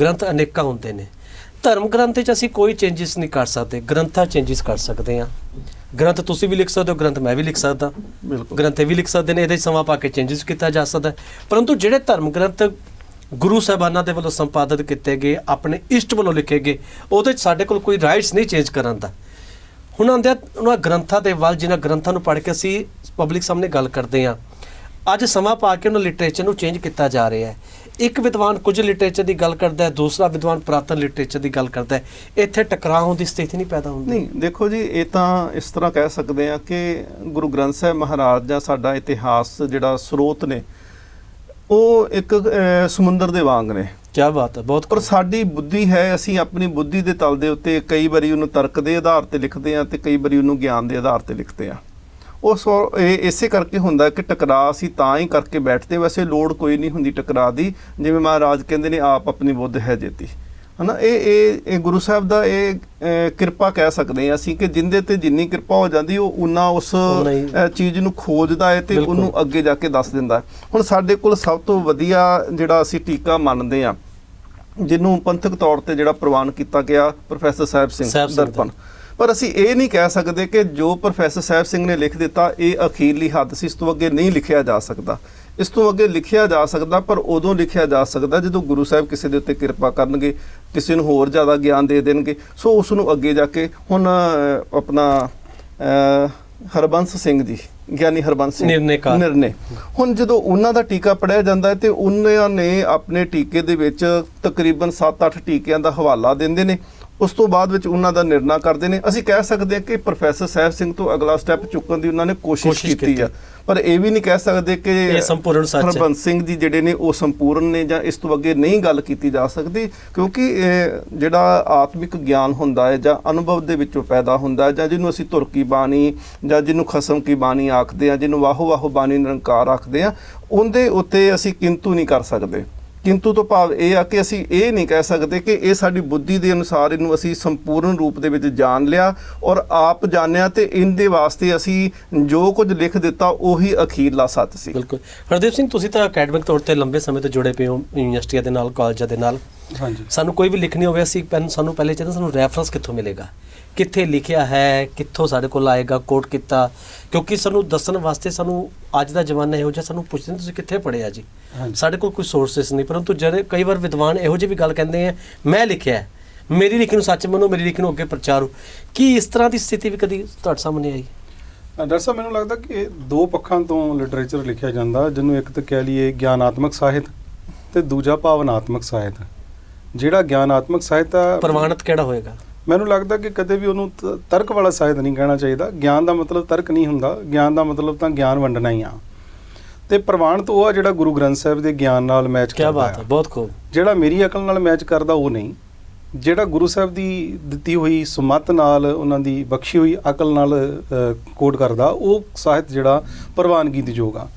ਗ੍ਰੰਥ ਅਨੇਕਾਂ ਹੁੰਦੇ ਨੇ। ਧਰਮ ਗ੍ਰੰਥ ਵਿੱਚ ਅਸੀਂ ਕੋਈ ਚੇਂਜਸ ਨਹੀਂ ਕਰ ਸਕਦੇ ਗ੍ਰੰਥਾਂ ਚੇਂਜਸ ਕਰ ਸਕਦੇ ਹਾਂ। ਗ੍ਰੰਥ ਤੁਸੀਂ ਵੀ ਲਿਖ ਸਕਦੇ ਹੋ ਗ੍ਰੰਥ ਮੈਂ ਵੀ ਲਿਖ ਸਕਦਾ। ਬਿਲਕੁਲ। ਗ੍ਰੰਥ ਵੀ ਲਿਖ ਸਕਦੇ ਨੇ ਇਹਦੇ ਸਮਾਂ ਪਾ ਕੇ ਚੇਂਜਸ ਕੀਤਾ ਜਾ ਸਕਦਾ। ਪਰੰਤੂ ਜਿਹੜੇ ਧਰਮ ਗ੍ਰੰਥ ਗੁਰੂ ਸਾਹਿਬਾਨਾਂ ਦੇ ਵੱਲੋਂ ਸੰਪਾਦਿਤ ਕੀਤੇ ਗਏ ਆਪਣੇ ਇਸ਼ਟ ਵੱਲੋਂ ਲਿਖੇ ਗਏ ਉਹਦੇ 'ਚ ਸਾਡੇ ਕੋਲ ਕੋਈ ਰਾਈਟਸ ਨਹੀਂ ਚੇਂਜ ਕਰਨ ਦਾ। ਹੁਣ ਆਂਦੇ ਉਹਨਾਂ ਗ੍ਰੰਥਾਂ ਦੇ ਵੱਲ ਜਿਨ੍ਹਾਂ ਗ੍ਰੰਥਾਂ ਨੂੰ ਪੜ੍ਹ ਕੇ ਅਸੀਂ ਪਬਲਿਕ ਸਾਹਮਣੇ ਗੱਲ ਕਰਦੇ ਹਾਂ ਅੱਜ ਸਮਾਂ ਪਾ ਕੇ ਉਹਨਾਂ ਲਿਟਰੇਚਰ ਨੂੰ ਚੇਂਜ ਕੀਤਾ ਜਾ ਰਿਹਾ ਹੈ। ਇੱਕ ਵਿਦਵਾਨ ਕੁਝ ਲਿਟਰੇਚਰ ਦੀ ਗੱਲ ਕਰਦਾ ਹੈ ਦੂਸਰਾ ਵਿਦਵਾਨ ਪੁਰਾਤਨ ਲਿਟਰੇਚਰ ਦੀ ਗੱਲ ਕਰਦਾ ਹੈ। ਇੱਥੇ ਟਕਰਾਅ ਦੀ ਸਥਿਤੀ ਨਹੀਂ ਪੈਦਾ ਹੁੰਦੀ। ਨਹੀਂ ਦੇਖੋ ਜੀ ਇਹ ਤਾਂ ਇਸ ਤਰ੍ਹਾਂ ਕਹਿ ਸਕਦੇ ਆ ਕਿ ਗੁਰੂ ਗ੍ਰੰਥ ਸਾਹਿਬ ਮਹਾਰਾਜ ਜਾਂ ਸਾਡਾ ਇਤਿਹਾਸ ਜਿਹੜਾ ਸਰੋਤ ਨੇ ਉਹ ਇੱਕ ਸਮੁੰਦਰ ਦੇ ਵਾਂਗ ਨੇ। ਕੀ ਬਾਤ ਹੈ ਬਹੁਤ ਪਰ ਸਾਡੀ ਬੁੱਧੀ ਹੈ ਅਸੀਂ ਆਪਣੀ ਬੁੱਧੀ ਦੇ ਤਲ ਦੇ ਉੱਤੇ ਕਈ ਵਾਰੀ ਉਹਨੂੰ ਤਰਕ ਦੇ ਆਧਾਰ ਤੇ ਲਿਖਦੇ ਆ ਤੇ ਕਈ ਵਾਰੀ ਉਹਨੂੰ ਗਿਆਨ ਦੇ ਆਧਾਰ ਤੇ ਲਿਖਦੇ ਆ ਉਹ ਸੋ ਇਹ ਇਸੇ ਕਰਕੇ ਹੁੰਦਾ ਕਿ ਟਕਰਾਅ ਅਸੀਂ ਤਾਂ ਹੀ ਕਰਕੇ ਬੈਠਦੇ ਵੈਸੇ ਲੋੜ ਕੋਈ ਨਹੀਂ ਹੁੰਦੀ ਟਕਰਾਅ ਦੀ ਜਿਵੇਂ ਮਹਾਰਾਜ ਕਹਿੰਦੇ ਨੇ ਆਪ ਆਪਣੀ ਬੁੱਧ ਹੈ ਜੇਤੀ ਹਨਾ ਇਹ ਇਹ ਇਹ ਗੁਰੂ ਸਾਹਿਬ ਦਾ ਇਹ ਕਿਰਪਾ ਕਹਿ ਸਕਦੇ ਆ ਅਸੀਂ ਕਿ ਜਿੰਦੇ ਤੇ ਜਿੰਨੀ ਕਿਰਪਾ ਹੋ ਜਾਂਦੀ ਉਹ ਉਨਾ ਉਸ ਚੀਜ਼ ਨੂੰ ਖੋਜਦਾ ਹੈ ਤੇ। ਉਹਨੂੰ ਅੱਗੇ ਜਾ ਕੇ ਦੱਸ ਦਿੰਦਾ। ਹੁਣ ਸਾਡੇ ਕੋਲ ਸਭ ਤੋਂ ਵਧੀਆ ਜਿਹੜਾ ਅਸੀਂ ਟੀਕਾ ਮੰਨਦੇ ਆ ਜਿਹਨੂੰ ਪੰਥਕ ਤੌਰ ਤੇ ਜਿਹੜਾ ਪ੍ਰਵਾਨ ਕੀਤਾ ਗਿਆ ਪ੍ਰੋਫੈਸਰ ਸਾਹਿਬ ਸਿੰਘ ਸਾਹਿਬ ਸਿੰਘ ਦਾ। ਦਰਪਣ ਪਰ ਅਸੀਂ ਇਹ ਨਹੀਂ ਕਹਿ ਸਕਦੇ ਕਿ ਜੋ ਪ੍ਰੋਫੈਸਰ ਸਾਹਿਬ ਸਿੰਘ ਨੇ ਲਿਖ ਦਿੱਤਾ ਇਹ ਅਖੀਰਲੀ ਹੱਦ ਸੀ ਇਸ ਤੋਂ ਅੱਗੇ ਨਹੀਂ ਲਿਖਿਆ ਜਾ ਸਕਦਾ। ਇਸ ਤੋਂ ਅੱਗੇ ਲਿਖਿਆ ਜਾ ਸਕਦਾ ਪਰ ਉਦੋਂ ਲਿਖਿਆ ਜਾ ਸਕਦਾ ਜਦੋਂ ਗੁਰੂ ਸਾਹਿਬ ਕਿਸੇ ਦੇ ਉੱਤੇ ਕਿਰਪਾ ਕਰਨਗੇ ਕਿਸੇ ਨੂੰ ਹੋਰ ਜ਼ਿਆਦਾ ਗਿਆਨ ਦੇ ਦੇਣਗੇ। ਸੋ ਉਸ ਨੂੰ ਅੱਗੇ ਜਾ ਕੇ ਹੁਣ ਆਪਣਾ ਹਰਬੰਸ ਸਿੰਘ ਜੀ ਗਿਆਨੀ ਹਰਬੰਸ ਸਿੰਘ। ਨਿਰਣੇ ਹੁਣ ਜਦੋਂ ਉਹਨਾਂ ਦਾ ਟੀਕਾ ਪੜਿਆ ਜਾਂਦਾ ਹੈ ਤੇ ਉਹਨਾਂ ਨੇ ਆਪਣੇ ਟੀਕੇ ਦੇ ਵਿੱਚ ਤਕਰੀਬਨ 7-8 ਟੀਕਿਆਂ ਦਾ ਹਵਾਲਾ ਦਿੰਦੇ ਨੇ। ਉਸ ਤੋਂ ਬਾਅਦ ਵਿੱਚ ਉਹਨਾਂ ਦਾ ਨਿਰਣਾ ਕਰਦੇ ਨੇ ਅਸੀਂ ਕਹਿ ਸਕਦੇ ਹਾਂ ਕਿ ਪ੍ਰੋਫੈਸਰ ਸਾਹਿਬ ਸਿੰਘ ਤੋਂ ਅਗਲਾ ਸਟੈਪ ਚੁੱਕਣ ਦੀ ਉਹਨਾਂ ਨੇ ਕੋਸ਼ਿਸ਼ ਕੀਤੀ। ਆ ਪਰ ਇਹ ਵੀ ਨਹੀਂ ਕਹਿ ਸਕਦੇ ਕਿ ਇਹ ਸੰਪੂਰਨ ਸੱਚ ਹੈ। ਹਰਬੰਸ ਸਿੰਘ ਜੀ ਜਿਹੜੇ ਨੇ ਉਹ ਸੰਪੂਰਨ ਨੇ ਜਾਂ ਇਸ ਤੋਂ ਅੱਗੇ ਨਹੀਂ ਗੱਲ ਕੀਤੀ ਜਾ ਸਕਦੀ ਕਿਉਂਕਿ ਇਹ ਜਿਹੜਾ ਆਤਮਿਕ ਗਿਆਨ ਹੁੰਦਾ ਹੈ ਜਾਂ ਅਨੁਭਵ ਦੇ ਵਿੱਚੋਂ ਪੈਦਾ ਹੁੰਦਾ ਹੈ ਜਾਂ ਜਿਹਨੂੰ ਅਸੀਂ ਤੁਰਕੀ ਬਾਣੀ ਜਾਂ ਜਿਹਨੂੰ ਖਸਮ ਕੀ ਬਾਣੀ ਆਖਦੇ ਆ ਜਿਹਨੂੰ ਵਾਹੋ ਵਾਹੋ ਬਾਣੀ ਨਿਰੰਕਾਰ ਆਖਦੇ ਆ ਉਹਦੇ ਉੱਤੇ ਅਸੀਂ ਕਿੰਤੂ ਨਹੀਂ ਕਰ ਸਕਦੇ ਕਿੰਤੂ ਤੋਂ ਭਾਵ ਇਹ ਆ ਕਿ ਅਸੀਂ ਇਹ ਨਹੀਂ ਕਹਿ ਸਕਦੇ ਕਿ ਇਹ ਸਾਡੀ ਬੁੱਧੀ ਦੇ ਅਨੁਸਾਰ ਇਹਨੂੰ ਅਸੀਂ ਸੰਪੂਰਨ ਰੂਪ ਦੇ ਵਿੱਚ ਜਾਣ ਲਿਆ ਔਰ ਆਪ ਜਾਣਿਆ ਤੇ ਇਹਦੇ ਵਾਸਤੇ ਅਸੀਂ ਜੋ ਕੁਝ ਲਿਖ ਦਿੱਤਾ ਉਹੀ ਅਖੀਰਲਾ ਸੱਚ ਸੀ। ਬਿਲਕੁਲ। ਹਰਦੀਪ ਸਿੰਘ ਤੁਸੀਂ ਤਾਂ ਅਕੈਡਮਿਕ ਤੌਰ ਤੇ ਲੰਬੇ ਸਮੇਂ ਤੋਂ ਜੁੜੇ ਪਏ ਹੋ ਯੂਨੀਵਰਸਿਟੀਆਂ ਦੇ ਨਾਲ ਕਾਲਜਾਂ ਦੇ ਨਾਲ। ਹਾਂਜੀ। ਸਾਨੂੰ ਕੋਈ ਵੀ ਲਿਖਣੀ ਹੋਵੇ ਅਸੀਂ ਪੈਨ ਸਾਨੂੰ ਪਹਿਲੇ ਚਾਹੀਦਾ ਸਾਨੂੰ ਰੈਫਰੈਂਸ ਕਿੱਥੋਂ ਮਿਲੇਗਾ? ਕਿੱਥੇ ਲਿਖਿਆ ਹੈ ਕਿੱਥੋਂ ਸਾਡੇ ਕੋਲ ਆਏਗਾ ਕੋਟ ਕੀਤਾ। ਕਿਉਂਕਿ ਸਾਨੂੰ ਦੱਸਣ ਵਾਸਤੇ ਸਾਨੂੰ ਅੱਜ ਦਾ ਜ਼ਮਾਨਾ ਇਹੋ ਜਿਹਾ ਸਾਨੂੰ ਪੁੱਛਦੇ ਨੇ ਤੁਸੀਂ ਕਿੱਥੇ ਪੜ੍ਹਿਆ ਜੀ। ਸਾਡੇ ਕੋਲ ਕੋਈ ਸੋਰਸਸ ਨਹੀਂ ਪਰੰਤੂ ਜਿਹੜੇ ਕਈ ਵਾਰ ਵਿਦਵਾਨ ਇਹੋ ਜਿਹੀ ਵੀ ਗੱਲ ਕਹਿੰਦੇ ਆ ਮੈਂ ਲਿਖਿਆ ਮੇਰੀ ਲਿਖੀ ਨੂੰ ਸੱਚ ਮੰਨੋ ਮੇਰੀ ਲਿਖੀ ਨੂੰ ਅੱਗੇ ਪ੍ਰਚਾਰੋ ਕੀ ਇਸ ਤਰ੍ਹਾਂ ਦੀ ਸਥਿਤੀ ਵੀ ਕਦੀ ਤੁਹਾਡੇ ਸਾਹਮਣੇ ਆਈ? ਡਾਕਟਰ ਸਾਹਿਬ ਮੈਨੂੰ ਲੱਗਦਾ ਕਿ ਦੋ ਪੱਖਾਂ ਤੋਂ ਲਿਟਰੇਚਰ ਲਿਖਿਆ ਜਾਂਦਾ ਜਿਹਨੂੰ ਇੱਕ ਤਾਂ ਕਹਿ ਲਈਏ ਗਿਆਨਾਤਮਕ ਸਾਹਿਤ ਤੇ ਦੂਜਾ ਭਾਵਨਾਤਮਕ ਸਾਹਿਤ। ਜਿਹੜਾ ਗਿਆਨਾਤਮਕ ਸਾਹਿਤ ਆ ਪ੍ਰਮਾਣਿਤ ਕਿਹੜਾ ਹੋਏਗਾ? ਮੈਨੂੰ ਲੱਗਦਾ ਕਿ ਕਦੇ ਵੀ ਉਹਨੂੰ ਤ- ਤਰਕ ਵਾਲਾ ਸਾਹਿਤ ਨਹੀਂ ਕਹਿਣਾ ਚਾਹੀਦਾ। ਗਿਆਨ ਦਾ ਮਤਲਬ ਤਰਕ ਨਹੀਂ ਹੁੰਦਾ। ਗਿਆਨ ਦਾ ਮਤਲਬ ਤਾਂ ਗਿਆਨ ਵੰਡਣਾ ਹੀ ਆ। ਤੇ ਪ੍ਰਵਾਨਿਤ ਉਹ ਆ ਜਿਹੜਾ ਗੁਰੂ ਗ੍ਰੰਥ ਸਾਹਿਬ ਦੇ ਗਿਆਨ ਨਾਲ ਮੈਚ ਕੀ ਕਰਦਾ ਬਾਤ ਆ। ਹੈ ਬਹੁਤ ਖੂਬ ਜਿਹੜਾ ਮੇਰੀ ਅਕਲ ਨਾਲ ਮੈਚ ਕਰਦਾ ਉਹ ਨਹੀਂ। ਜਿਹੜਾ ਗੁਰੂ ਸਾਹਿਬ ਦੀ ਦਿੱਤੀ ਹੋਈ ਸੁਮਤ ਨਾਲ ਉਹਨਾਂ ਦੀ ਬਖਸ਼ੀ ਹੋਈ ਅਕਲ ਨਾਲ ਅ, ਕੋਡ ਕਰਦਾ ਉਹ ਸਾਹਿਤ ਜਿਹੜਾ ਪ੍ਰਵਾਨਗੀ ਦੀ ਯੋਗ ਆ।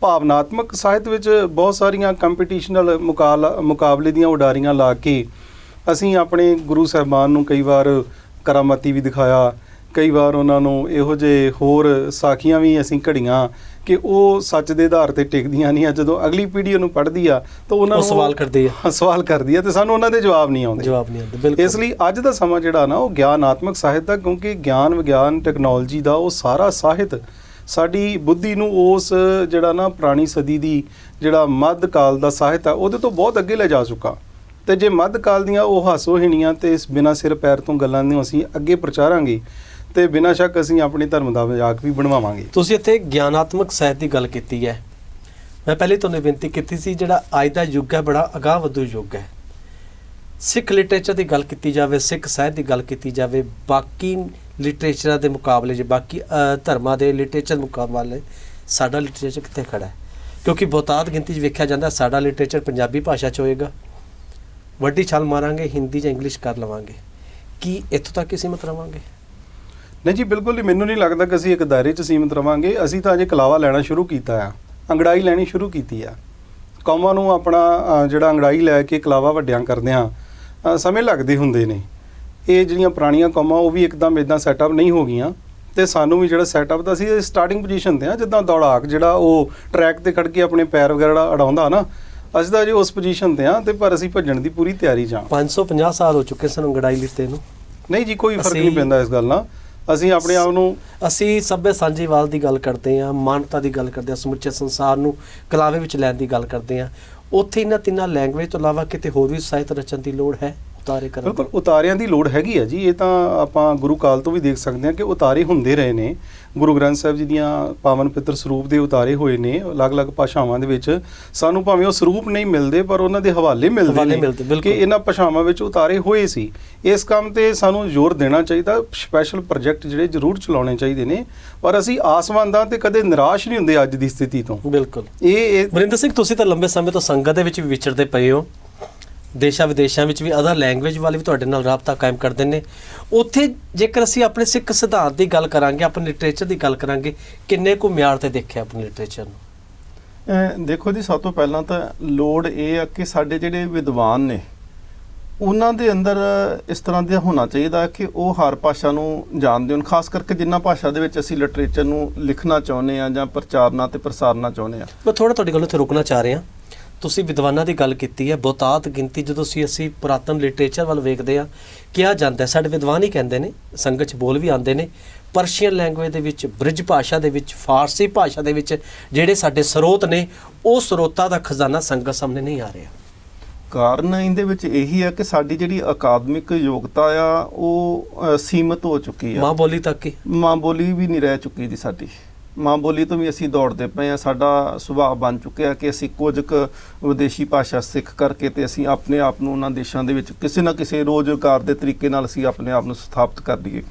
ਭਾਵਨਾਤਮਕ ਸਾਹਿਤ ਵਿੱਚ ਬਹੁਤ ਸਾਰੀਆਂ ਕੰਪੀਟੀਸ਼ਨਲ ਮੁਕਾਬਲੇ ਦੀਆਂ ਉਡਾਰੀਆਂ ਲਾ ਕੇ ਅਸੀਂ ਆਪਣੇ ਗੁਰੂ ਸਾਹਿਬਾਨ ਨੂੰ ਕਈ ਵਾਰ ਕਰਾਮਾਤੀ ਵੀ ਦਿਖਾਇਆ ਕਈ ਵਾਰ ਉਹਨਾਂ ਨੂੰ ਇਹੋ ਜਿਹੇ ਹੋਰ ਸਾਖੀਆਂ ਵੀ ਅਸੀਂ ਘੜੀਆਂ ਕਿ ਉਹ ਸੱਚ ਦੇ ਆਧਾਰ ਤੇ ਟਿਕਦੀਆਂ ਨਹੀਂ ਆ। ਜਦੋਂ ਅਗਲੀ ਪੀੜ੍ਹੀ ਉਹਨੂੰ ਪੜ੍ਹਦੀ ਆ ਤਾਂ ਉਹਨਾਂ ਉਹ ਨੂੰ ਸਵਾਲ ਕਰਦੀ ਹਾਂ, ਸਵਾਲ ਕਰਦੀ ਹੈ ਤੇ ਸਾਨੂੰ ਉਹਨਾਂ ਦੇ ਜਵਾਬ ਨਹੀਂ ਆਉਂਦੇ। ਜਵਾਬ ਨਹੀਂ ਆਉਂਦਾ ਬਿਲਕੁਲ। ਇਸ ਲਈ ਅੱਜ ਦਾ ਸਮਾਂ ਜਿਹੜਾ ਨਾ ਉਹ ਗਿਆਨਾਤਮਕ ਸਾਹਿਤ ਦਾ ਕਿਉਂਕਿ ਗਿਆਨ ਵਿਗਿਆਨ ਟੈਕਨੋਲੋਜੀ ਦਾ ਉਹ ਸਾਰਾ ਸਾਹਿਤ ਸਾਡੀ ਬੁੱਧੀ ਨੂੰ ਉਸ ਜਿਹੜਾ ਨਾ ਪੁਰਾਣੀ ਸਦੀ ਦੀ ਜਿਹੜਾ ਮੱਧ ਕਾਲ ਦਾ ਸਾਹਿਤ ਆ ਉਹਦੇ ਤੋਂ ਬਹੁਤ ਅੱਗੇ ਲੈ ਜਾ ਚੁੱਕਾ। ਤੇ ਜੇ ਮੱਧ ਕਾਲ ਦੀਆਂ ਉਹ ਹਾਸੋਹੀਣੀਆਂ ਤੇ ਇਸ ਬਿਨਾਂ ਸਿਰ ਪੈਰ ਤੋਂ ਗੱਲਾਂ ਨੂੰ ਅਸੀਂ ਅੱਗੇ ਪ੍ਰਚਾਰਾਂਗੇ ਤੇ ਬਿਨਾਂ ਸ਼ੱਕ ਅਸੀਂ ਆਪਣੇ ਧਰਮ ਦਾ ਮਜ਼ਾਕ ਵੀ ਬਣਵਾਵਾਂਗੇ। ਤੁਸੀਂ ਇੱਥੇ ਗਿਆਨਾਤਮਕ ਸਾਹਿਤ ਦੀ ਗੱਲ ਕੀਤੀ ਹੈ। ਮੈਂ ਪਹਿਲੇ ਤੁਹਾਨੂੰ ਬੇਨਤੀ ਕੀਤੀ ਸੀ, ਜਿਹੜਾ ਅੱਜ ਦਾ ਯੁੱਗ ਹੈ, ਬੜਾ ਅਗਾਹ ਵਧੂ ਯੁੱਗ ਹੈ। ਸਿੱਖ ਲਿਟਰੇਚਰ ਦੀ ਗੱਲ ਕੀਤੀ ਜਾਵੇ, ਸਿੱਖ ਸਾਹਿਤ ਦੀ ਗੱਲ ਕੀਤੀ ਜਾਵੇ, ਬਾਕੀ ਲਿਟਰੇਚਰਾਂ ਦੇ ਮੁਕਾਬਲੇ 'ਚ ਬਾਕੀ ਧਰਮਾਂ ਦੇ ਲਿਟਰੇਚਰ ਮੁਕਾਬਲੇ, ਸਾਡਾ ਲਿਟਰੇਚਰ ਕਿੱਥੇ ਖੜਾ ਹੈ? ਕਿਉਂਕਿ ਬਹੁਤਾਤ ਗਿਣਤੀ 'ਚ ਵੇਖਿਆ ਜਾਂਦਾ, ਸਾਡਾ ਲਿਟਰੇਚਰ ਪੰਜਾਬੀ ਭਾਸ਼ਾ 'ਚ ਹੋਏਗਾ। ਵੱਡੀ ਛਾਲ ਮਾਰਾਂਗੇ, ਹਿੰਦੀ ਜਾਂ ਇੰਗਲਿਸ਼ ਕਰ ਲਵਾਂਗੇ। ਕੀ ਇੱਥੋਂ ਤੱਕ ਹੀ ਸੀਮਤ ਰਵਾਂਗੇ? ਨਹੀਂ ਜੀ, ਬਿਲਕੁਲ ਹੀ ਮੈਨੂੰ ਨਹੀਂ ਲੱਗਦਾ ਕਿ ਅਸੀਂ ਇੱਕ ਦਾਇਰੇ 'ਚ ਸੀਮਿਤ ਰਵਾਂਗੇ। ਅਸੀਂ ਤਾਂ ਅਜੇ ਕਲਾਵਾ ਲੈਣਾ ਸ਼ੁਰੂ ਕੀਤਾ ਆ। ਅੰਗੜਾਈ ਲੈਣੀ ਸ਼ੁਰੂ ਕੀਤੀ ਆ। ਕੌਮਾਂ ਨੂੰ ਆਪਣਾ ਜਿਹੜਾ ਅੰਗੜਾਈ ਲੈ ਕੇ ਕਲਾਵਾ ਵੱਡਿਆਂ ਕਰਦੇ ਆ ਸਮੇਂ ਲੱਗਦੇ ਹੁੰਦੇ ਨੇ। ਇਹ ਜਿਹੜੀਆਂ ਪੁਰਾਣੀਆਂ ਕੌਮਾਂ, ਉਹ ਵੀ ਇੱਕਦਮ ਇਦਾਂ ਸੈਟਅਪ ਨਹੀਂ ਹੋ ਗਈਆਂ। ਤੇ ਸਾਨੂੰ ਵੀ ਜਿਹੜਾ ਸੈਟਅਪ ਦਾ ਸੀ ਸਟਾਰਟਿੰਗ ਪੋਜੀਸ਼ਨ ਤੇ ਆ ਜਿੱਦਾਂ ਦੌੜਾਕ, ਜਿਹੜਾ ਉਹ ਟਰੈਕ ਤੇ ਖੜ ਕੇ ਆਪਣੇ ਪੈਰ ਵਗੈਰਾ ਅਡਾਉਂਦਾ ਨਾ ਅਸੀਂ ਤਾਂ ਜੀ ਉਸ ਪੋਜੀਸ਼ਨ ਤੇ ਆ ਤੇ ਪਰ ਅਸੀਂ ਭੱਜਣ ਦੀ ਪੂਰੀ ਤਿਆਰੀ 'ਚ ਆ 550 ਸਾਲ ਹੋ ਚੁੱਕੇ ਸਾਨੂੰ ਗੜਾਈ ਲਿੱਤੇ ਨੂੰ। ਨਹੀਂ ਜੀ ਕੋਈ ਫ਼ਰਕ ਨਹੀਂ ਪੈਂਦਾ ਇਸ ਗੱਲ ਨਾਲ। ਅਸੀਂ ਆਪਣੇ ਆਪ ਨੂੰ ਅਸੀਂ ਸੱਭਿਆ ਸਾਂਝੀਵਾਲ ਦੀ ਗੱਲ ਕਰਦੇ ਹਾਂ ਮਾਨਵਤਾ ਦੀ ਗੱਲ ਕਰਦੇ ਹਾਂ ਸਮੁੱਚੇ ਸੰਸਾਰ ਨੂੰ ਕਲਾਵੇ ਵਿੱਚ ਲੈਣ ਦੀ ਗੱਲ ਕਰਦੇ ਹਾਂ। ਉੱਥੇ ਇਹਨਾਂ ਤਿੰਨਾਂ ਲੈਂਗੁਏਜ ਤੋਂ ਇਲਾਵਾ ਕਿਤੇ ਹੋਰ ਵੀ ਸਾਹਿਤ ਰਚਨ ਦੀ ਲੋੜ ਹੈ? ਉਤਾਰੇ ਕਰਨ ਬਿਲਕੁਲ ਉਤਾਰਿਆਂ ਦੀ ਲੋੜ ਹੈਗੀ ਆ ਜੀ। ਇਹ ਤਾਂ ਆਪਾਂ ਗੁਰੂ ਕਾਲ ਤੋਂ ਵੀ ਦੇਖ ਸਕਦੇ ਹਾਂ ਕਿ ਉਤਾਰੇ ਹੁੰਦੇ ਰਹੇ ਨੇ। ਗੁਰੂ ਗ੍ਰੰਥ ਸਾਹਿਬ ਜੀ ਦੀਆਂ ਪਾਵਨ ਪਿੱਤਰ ਸਰੂਪ ਦੇ ਉਤਾਰੇ ਹੋਏ ਨੇ। ਅਲੱਗ-ਅਲੱਗ ਭਾਸ਼ਾਵਾਂ ਦੇ ਵਿੱਚ ਸਾਨੂੰ ਭਾਵੇਂ ਉਹ ਸਰੂਪ ਨਹੀਂ ਮਿਲਦੇ ਪਰ ਉਹਨਾਂ ਦੇ ਹਵਾਲੇ ਮਿਲਦੇ ਨੇ। ਕਿ ਇਹਨਾਂ ਭਾਸ਼ਾਵਾਂ ਵਿੱਚ ਉਤਾਰੇ ਹੋਏ ਸੀ। ਇਸ ਕੰਮ ਤੇ ਸਾਨੂੰ ਜ਼ੋਰ ਦੇਣਾ ਚਾਹੀਦਾ। ਸਪੈਸ਼ਲ ਪ੍ਰੋਜੈਕਟ ਜਿਹੜੇ ਜ਼ਰੂਰ ਚਲਾਉਣੇ ਚਾਹੀਦੇ ਨੇ। ਪਰ ਅਸੀਂ ਆਸਮਾਨਦਾਂ ਤੇ ਕਦੇ ਨਿਰਾਸ਼ ਨਹੀਂ ਹੁੰਦੇ ਅੱਜ ਦੀ ਸਥਿਤੀ ਤੋਂ। ਬਿਲਕੁਲ। ਇਹ ਵਰਿੰਦਰ ਸਿੰਘ ਤੁਸੀਂ ਤਾਂ ਲੰਬੇ ਸਮੇਂ ਤੋਂ ਸੰਗਤ ਦੇ ਵਿੱਚ ਵੀ ਵਿਚਰਦੇ ਪਏ ਹੋ। ਦੇਸ਼ਾਂ ਵਿਦੇਸ਼ਾਂ ਵਿੱਚ ਵੀ ਅਦਰ ਲੈਂਗੁਏਜ ਵਾਲੇ ਵੀ ਤੁਹਾਡੇ ਨਾਲ ਰਾਬਤਾ ਕਾਇਮ ਕਰਦੇ ਨੇ। ਉੱਥੇ ਜੇਕਰ ਅਸੀਂ ਆਪਣੇ ਸਿੱਖ ਸਿਧਾਂਤ ਦੀ ਗੱਲ ਕਰਾਂਗੇ ਆਪਣੇ ਲਿਟਰੇਚਰ ਦੀ ਗੱਲ ਕਰਾਂਗੇ ਕਿੰਨੇ ਕੁ ਮਿਆਰ ਤੇ ਦੇਖਿਆ ਆਪਣੇ ਲਿਟਰੇਚਰ ਨੂੰ? ਦੇਖੋ ਜੀ ਸਭ ਤੋਂ ਪਹਿਲਾਂ ਤਾਂ ਲੋੜ ਇਹ ਆ ਕਿ ਸਾਡੇ ਜਿਹੜੇ ਵਿਦਵਾਨ ਨੇ ਉਹਨਾਂ ਦੇ ਅੰਦਰ ਇਸ ਤਰ੍ਹਾਂ ਦਾ ਹੋਣਾ ਚਾਹੀਦਾ ਕਿ ਉਹ ਹਰ ਭਾਸ਼ਾ ਨੂੰ ਜਾਣਦੇ ਹੋਣ ਖਾਸ ਕਰਕੇ ਜਿੰਨਾ ਭਾਸ਼ਾ ਦੇ ਵਿੱਚ ਅਸੀਂ ਲਿਟਰੇਚਰ ਨੂੰ ਲਿਖਣਾ ਚਾਹੁੰਦੇ ਆ ਜਾਂ ਪ੍ਰਚਾਰਨਾ ਤੇ ਪ੍ਰਸਾਰਨਾ ਚਾਹੁੰਦੇ ਆ ਮੈਂ ਥੋੜਾ ਤੁਹਾਡੀ ਗੱਲ ਉੱਥੇ ਰੁਕਣਾ ਚਾਹ ਰਿਹਾ। ਤੁਸੀਂ ਵਿਦਵਾਨਾਂ ਦੀ ਗੱਲ ਕੀਤੀ ਹੈ ਬਹੁਤਾਤ ਗਿਣਤੀ ਜਦੋਂ ਅਸੀਂ ਅਸੀਂ ਪੁਰਾਤਨ ਲਿਟਰੇਚਰ ਵੱਲ ਵੇਖਦੇ ਆ ਕਿਹਾ ਜਾਂਦਾ ਹੈ ਸਾਡੇ ਵਿਦਵਾਨ ਹੀ ਕਹਿੰਦੇ ਨੇ ਸੰਗਤ ਚ ਬੋਲ ਵੀ ਆਉਂਦੇ ਨੇ ਪਰਸ਼ੀਅਨ ਲੈਂਗੁਏਜ ਦੇ ਵਿੱਚ ਬ੍ਰਿਜ ਭਾਸ਼ਾ ਦੇ ਵਿੱਚ ਫਾਰਸੀ ਭਾਸ਼ਾ ਦੇ ਵਿੱਚ ਜਿਹੜੇ ਸਾਡੇ ਸਰੋਤ ਨੇ ਉਹ ਸਰੋਤਾਂ ਦਾ ਖਜ਼ਾਨਾ ਸੰਗਤ ਸਾਹਮਣੇ ਨਹੀਂ ਆ ਰਿਹਾ। ਕਾਰਨ ਇਹਦੇ ਵਿੱਚ ਇਹੀ ਆ ਕਿ ਸਾਡੀ ਜਿਹੜੀ ਅਕਾਦਮਿਕ ਯੋਗਤਾ ਆ ਉਹ ਸੀਮਤ ਹੋ ਚੁੱਕੀ ਆ। ਮਾਂ ਬੋਲੀ ਤੱਕ ਹੀ। ਮਾਂ ਬੋਲੀ ਵੀ ਨਹੀਂ ਰਹਿ ਚੁੱਕੀ ਦੀ ਸਾਡੀ। ਮਾਂ ਬੋਲੀ ਤੋਂ ਵੀ ਅਸੀਂ ਦੌੜਦੇ ਪਏ ਆ ਸਾਡਾ ਸੁਭਾਅ ਬਣ ਚੁੱਕਿਆ ਕਿ ਅਸੀਂ ਕੁਝ ਕੁ ਵਿਦੇਸ਼ੀ ਭਾਸ਼ਾ ਸਿੱਖ ਕਰਕੇ ਤੇ ਅਸੀਂ ਆਪਣੇ ਆਪ ਨੂੰ ਉਹਨਾਂ ਦੇਸ਼ਾਂ ਦੇ ਵਿੱਚ ਕਿਸੇ ਨਾ ਕਿਸੇ ਰੋਜ਼ਗਾਰ ਦੇ ਤਰੀਕੇ ਨਾਲ ਅਸੀਂ ਆਪਣੇ ਆਪ ਨੂੰ ਸਥਾਪਿਤ ਕਰ ਲਈਏ।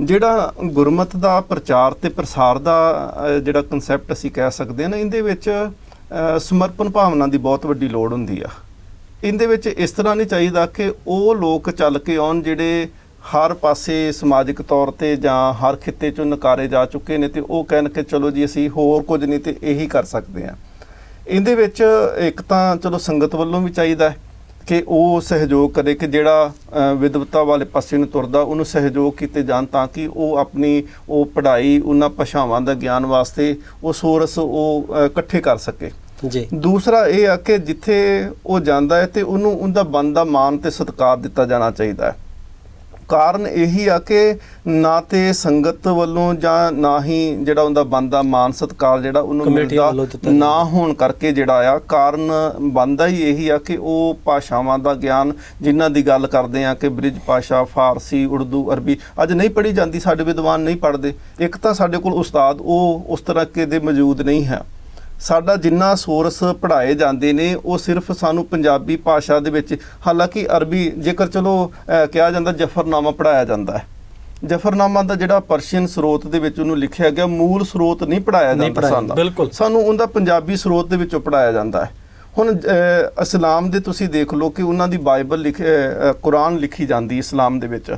ਜਿਹੜਾ ਗੁਰਮਤ ਦਾ ਪ੍ਰਚਾਰ ਤੇ ਪ੍ਰਸਾਰ ਦਾ ਜਿਹੜਾ ਕਨਸੈਪਟ ਅਸੀਂ ਕਹਿ ਸਕਦੇ ਹਾਂ ਨਾ, ਇਹਦੇ ਵਿੱਚ ਸਮਰਪਣ ਭਾਵਨਾ ਦੀ ਬਹੁਤ ਵੱਡੀ ਲੋੜ ਹੁੰਦੀ ਆ। ਇਹਦੇ ਵਿੱਚ ਇਸ ਤਰ੍ਹਾਂ ਨਹੀਂ ਚਾਹੀਦਾ ਕਿ ਉਹ ਲੋਕ ਚੱਲ ਕੇ ਆਉਣ ਜਿਹੜੇ ਹਰ ਪਾਸੇ ਸਮਾਜਿਕ ਤੌਰ ਤੇ ਜਾਂ ਹਰ ਖਿੱਤੇ ਚੋਂ ਨਕਾਰੇ ਜਾ ਚੁੱਕੇ ਨੇ ਤੇ ਉਹ ਕਹਿਣ ਕਿ ਚਲੋ ਜੀ ਅਸੀਂ ਹੋਰ ਕੁਝ ਨਹੀਂ ਤੇ ਇਹੀ ਕਰ ਸਕਦੇ ਹਾਂ। ਇਹਦੇ ਵਿੱਚ ਇੱਕ ਤਾਂ ਚਲੋ ਸੰਗਤ ਵੱਲੋਂ ਵੀ ਚਾਹੀਦਾ ਕਿ ਉਹ ਸਹਿਯੋਗ ਕਰੇ ਕਿ ਜਿਹੜਾ ਵਿਦਵਤਾ ਵਾਲੇ ਪਾਸੇ ਨੂੰ ਤੁਰਦਾ ਉਹਨੂੰ ਸਹਿਯੋਗ ਕੀਤੇ ਜਾਣ ਤਾਂ ਕਿ ਉਹ ਆਪਣੀ ਉਹ ਪੜ੍ਹਾਈ ਉਹਨਾਂ ਭਾਸ਼ਾਵਾਂ ਦਾ ਗਿਆਨ ਵਾਸਤੇ ਉਹ ਸੋਰਸ ਉਹ ਇਕੱਠੇ ਕਰ ਸਕੇ। ਜੀ। ਦੂਸਰਾ ਇਹ ਆ ਕਿ ਜਿੱਥੇ ਉਹ ਜਾਂਦਾ ਹੈ ਤੇ ਉਹਨੂੰ ਉਹਦਾ ਬਣਦਾ ਮਾਣ ਤੇ ਸਤਿਕਾਰ ਦਿੱਤਾ ਜਾਣਾ ਚਾਹੀਦਾ ਹੈ। ਕਾਰਨ ਇਹੀ ਆ ਕਿ ਨਾ ਤੇ ਸੰਗਤ ਵੱਲੋਂ ਜਾਂ ਨਾ ਹੀ ਜਿਹੜਾ ਉਹਦਾ ਬਣਦਾ ਮਾਨ ਸਤਿਕਾਰ ਜਿਹੜਾ ਉਹਨੂੰ ਮਿਲਦਾ ਨਾ। ਹੋਣ ਕਰਕੇ ਜਿਹੜਾ ਆ ਕਾਰਨ ਬਣਦਾ ਹੀ ਇਹੀ ਆ ਕਿ ਉਹ ਭਾਸ਼ਾਵਾਂ ਦਾ ਗਿਆਨ ਜਿਨ੍ਹਾਂ ਦੀ ਗੱਲ ਕਰਦੇ ਆ ਕਿ ਬ੍ਰਿਜ ਭਾਸ਼ਾ ਫਾਰਸੀ ਉਰਦੂ ਅਰਬੀ ਅੱਜ ਨਹੀਂ ਪੜ੍ਹੀ ਜਾਂਦੀ ਸਾਡੇ ਵਿਦਵਾਨ ਨਹੀਂ ਪੜ੍ਹਦੇ ਇੱਕ ਤਾਂ ਸਾਡੇ ਕੋਲ ਉਸਤਾਦ ਉਹ ਉਸ ਤਰ੍ਹਾਂ ਕੇ ਦੇ ਮੌਜੂਦ ਨਹੀਂ ਹੈ ਸਾਡਾ ਜਿੰਨਾ ਸੋਰਸ ਪੜ੍ਹਾਏ ਜਾਂਦੇ ਨੇ ਉਹ ਸਿਰਫ ਸਾਨੂੰ ਪੰਜਾਬੀ ਭਾਸ਼ਾ ਦੇ ਵਿੱਚ ਹਾਲਾਂਕਿ ਅਰਬੀ ਜੇਕਰ ਚਲੋ ਕਿਹਾ ਜਾਂਦਾ ਜਫਰਨਾਮਾ ਪੜ੍ਹਾਇਆ ਜਾਂਦਾ ਹੈ। ਜਫਰਨਾਮਾ ਦਾ ਜਿਹੜਾ ਪਰਸ਼ੀਅਨ ਸਰੋਤ ਦੇ ਵਿੱਚ ਉਹਨੂੰ ਲਿਖਿਆ ਗਿਆ ਮੂਲ ਸਰੋਤ ਨਹੀਂ ਪੜ੍ਹਾਇਆ ਨਹੀਂ ਜਾਂਦਾ ਸਾਨੂੰ। ਸਾਨੂੰ ਉਹਦਾ ਪੰਜਾਬੀ ਸਰੋਤ ਦੇ ਵਿੱਚੋਂ ਪੜ੍ਹਾਇਆ ਜਾਂਦਾ ਹੈ। ਹੁਣ ਇਸਲਾਮ ਦੇ ਤੁਸੀਂ ਦੇਖ ਲਓ ਕਿ ਉਹਨਾਂ ਦੀ ਬਾਈਬਲ ਲਿਖ ਕੁਰਾਨ ਲਿਖੀ ਜਾਂਦੀ ਇਸਲਾਮ ਦੇ ਵਿੱਚ।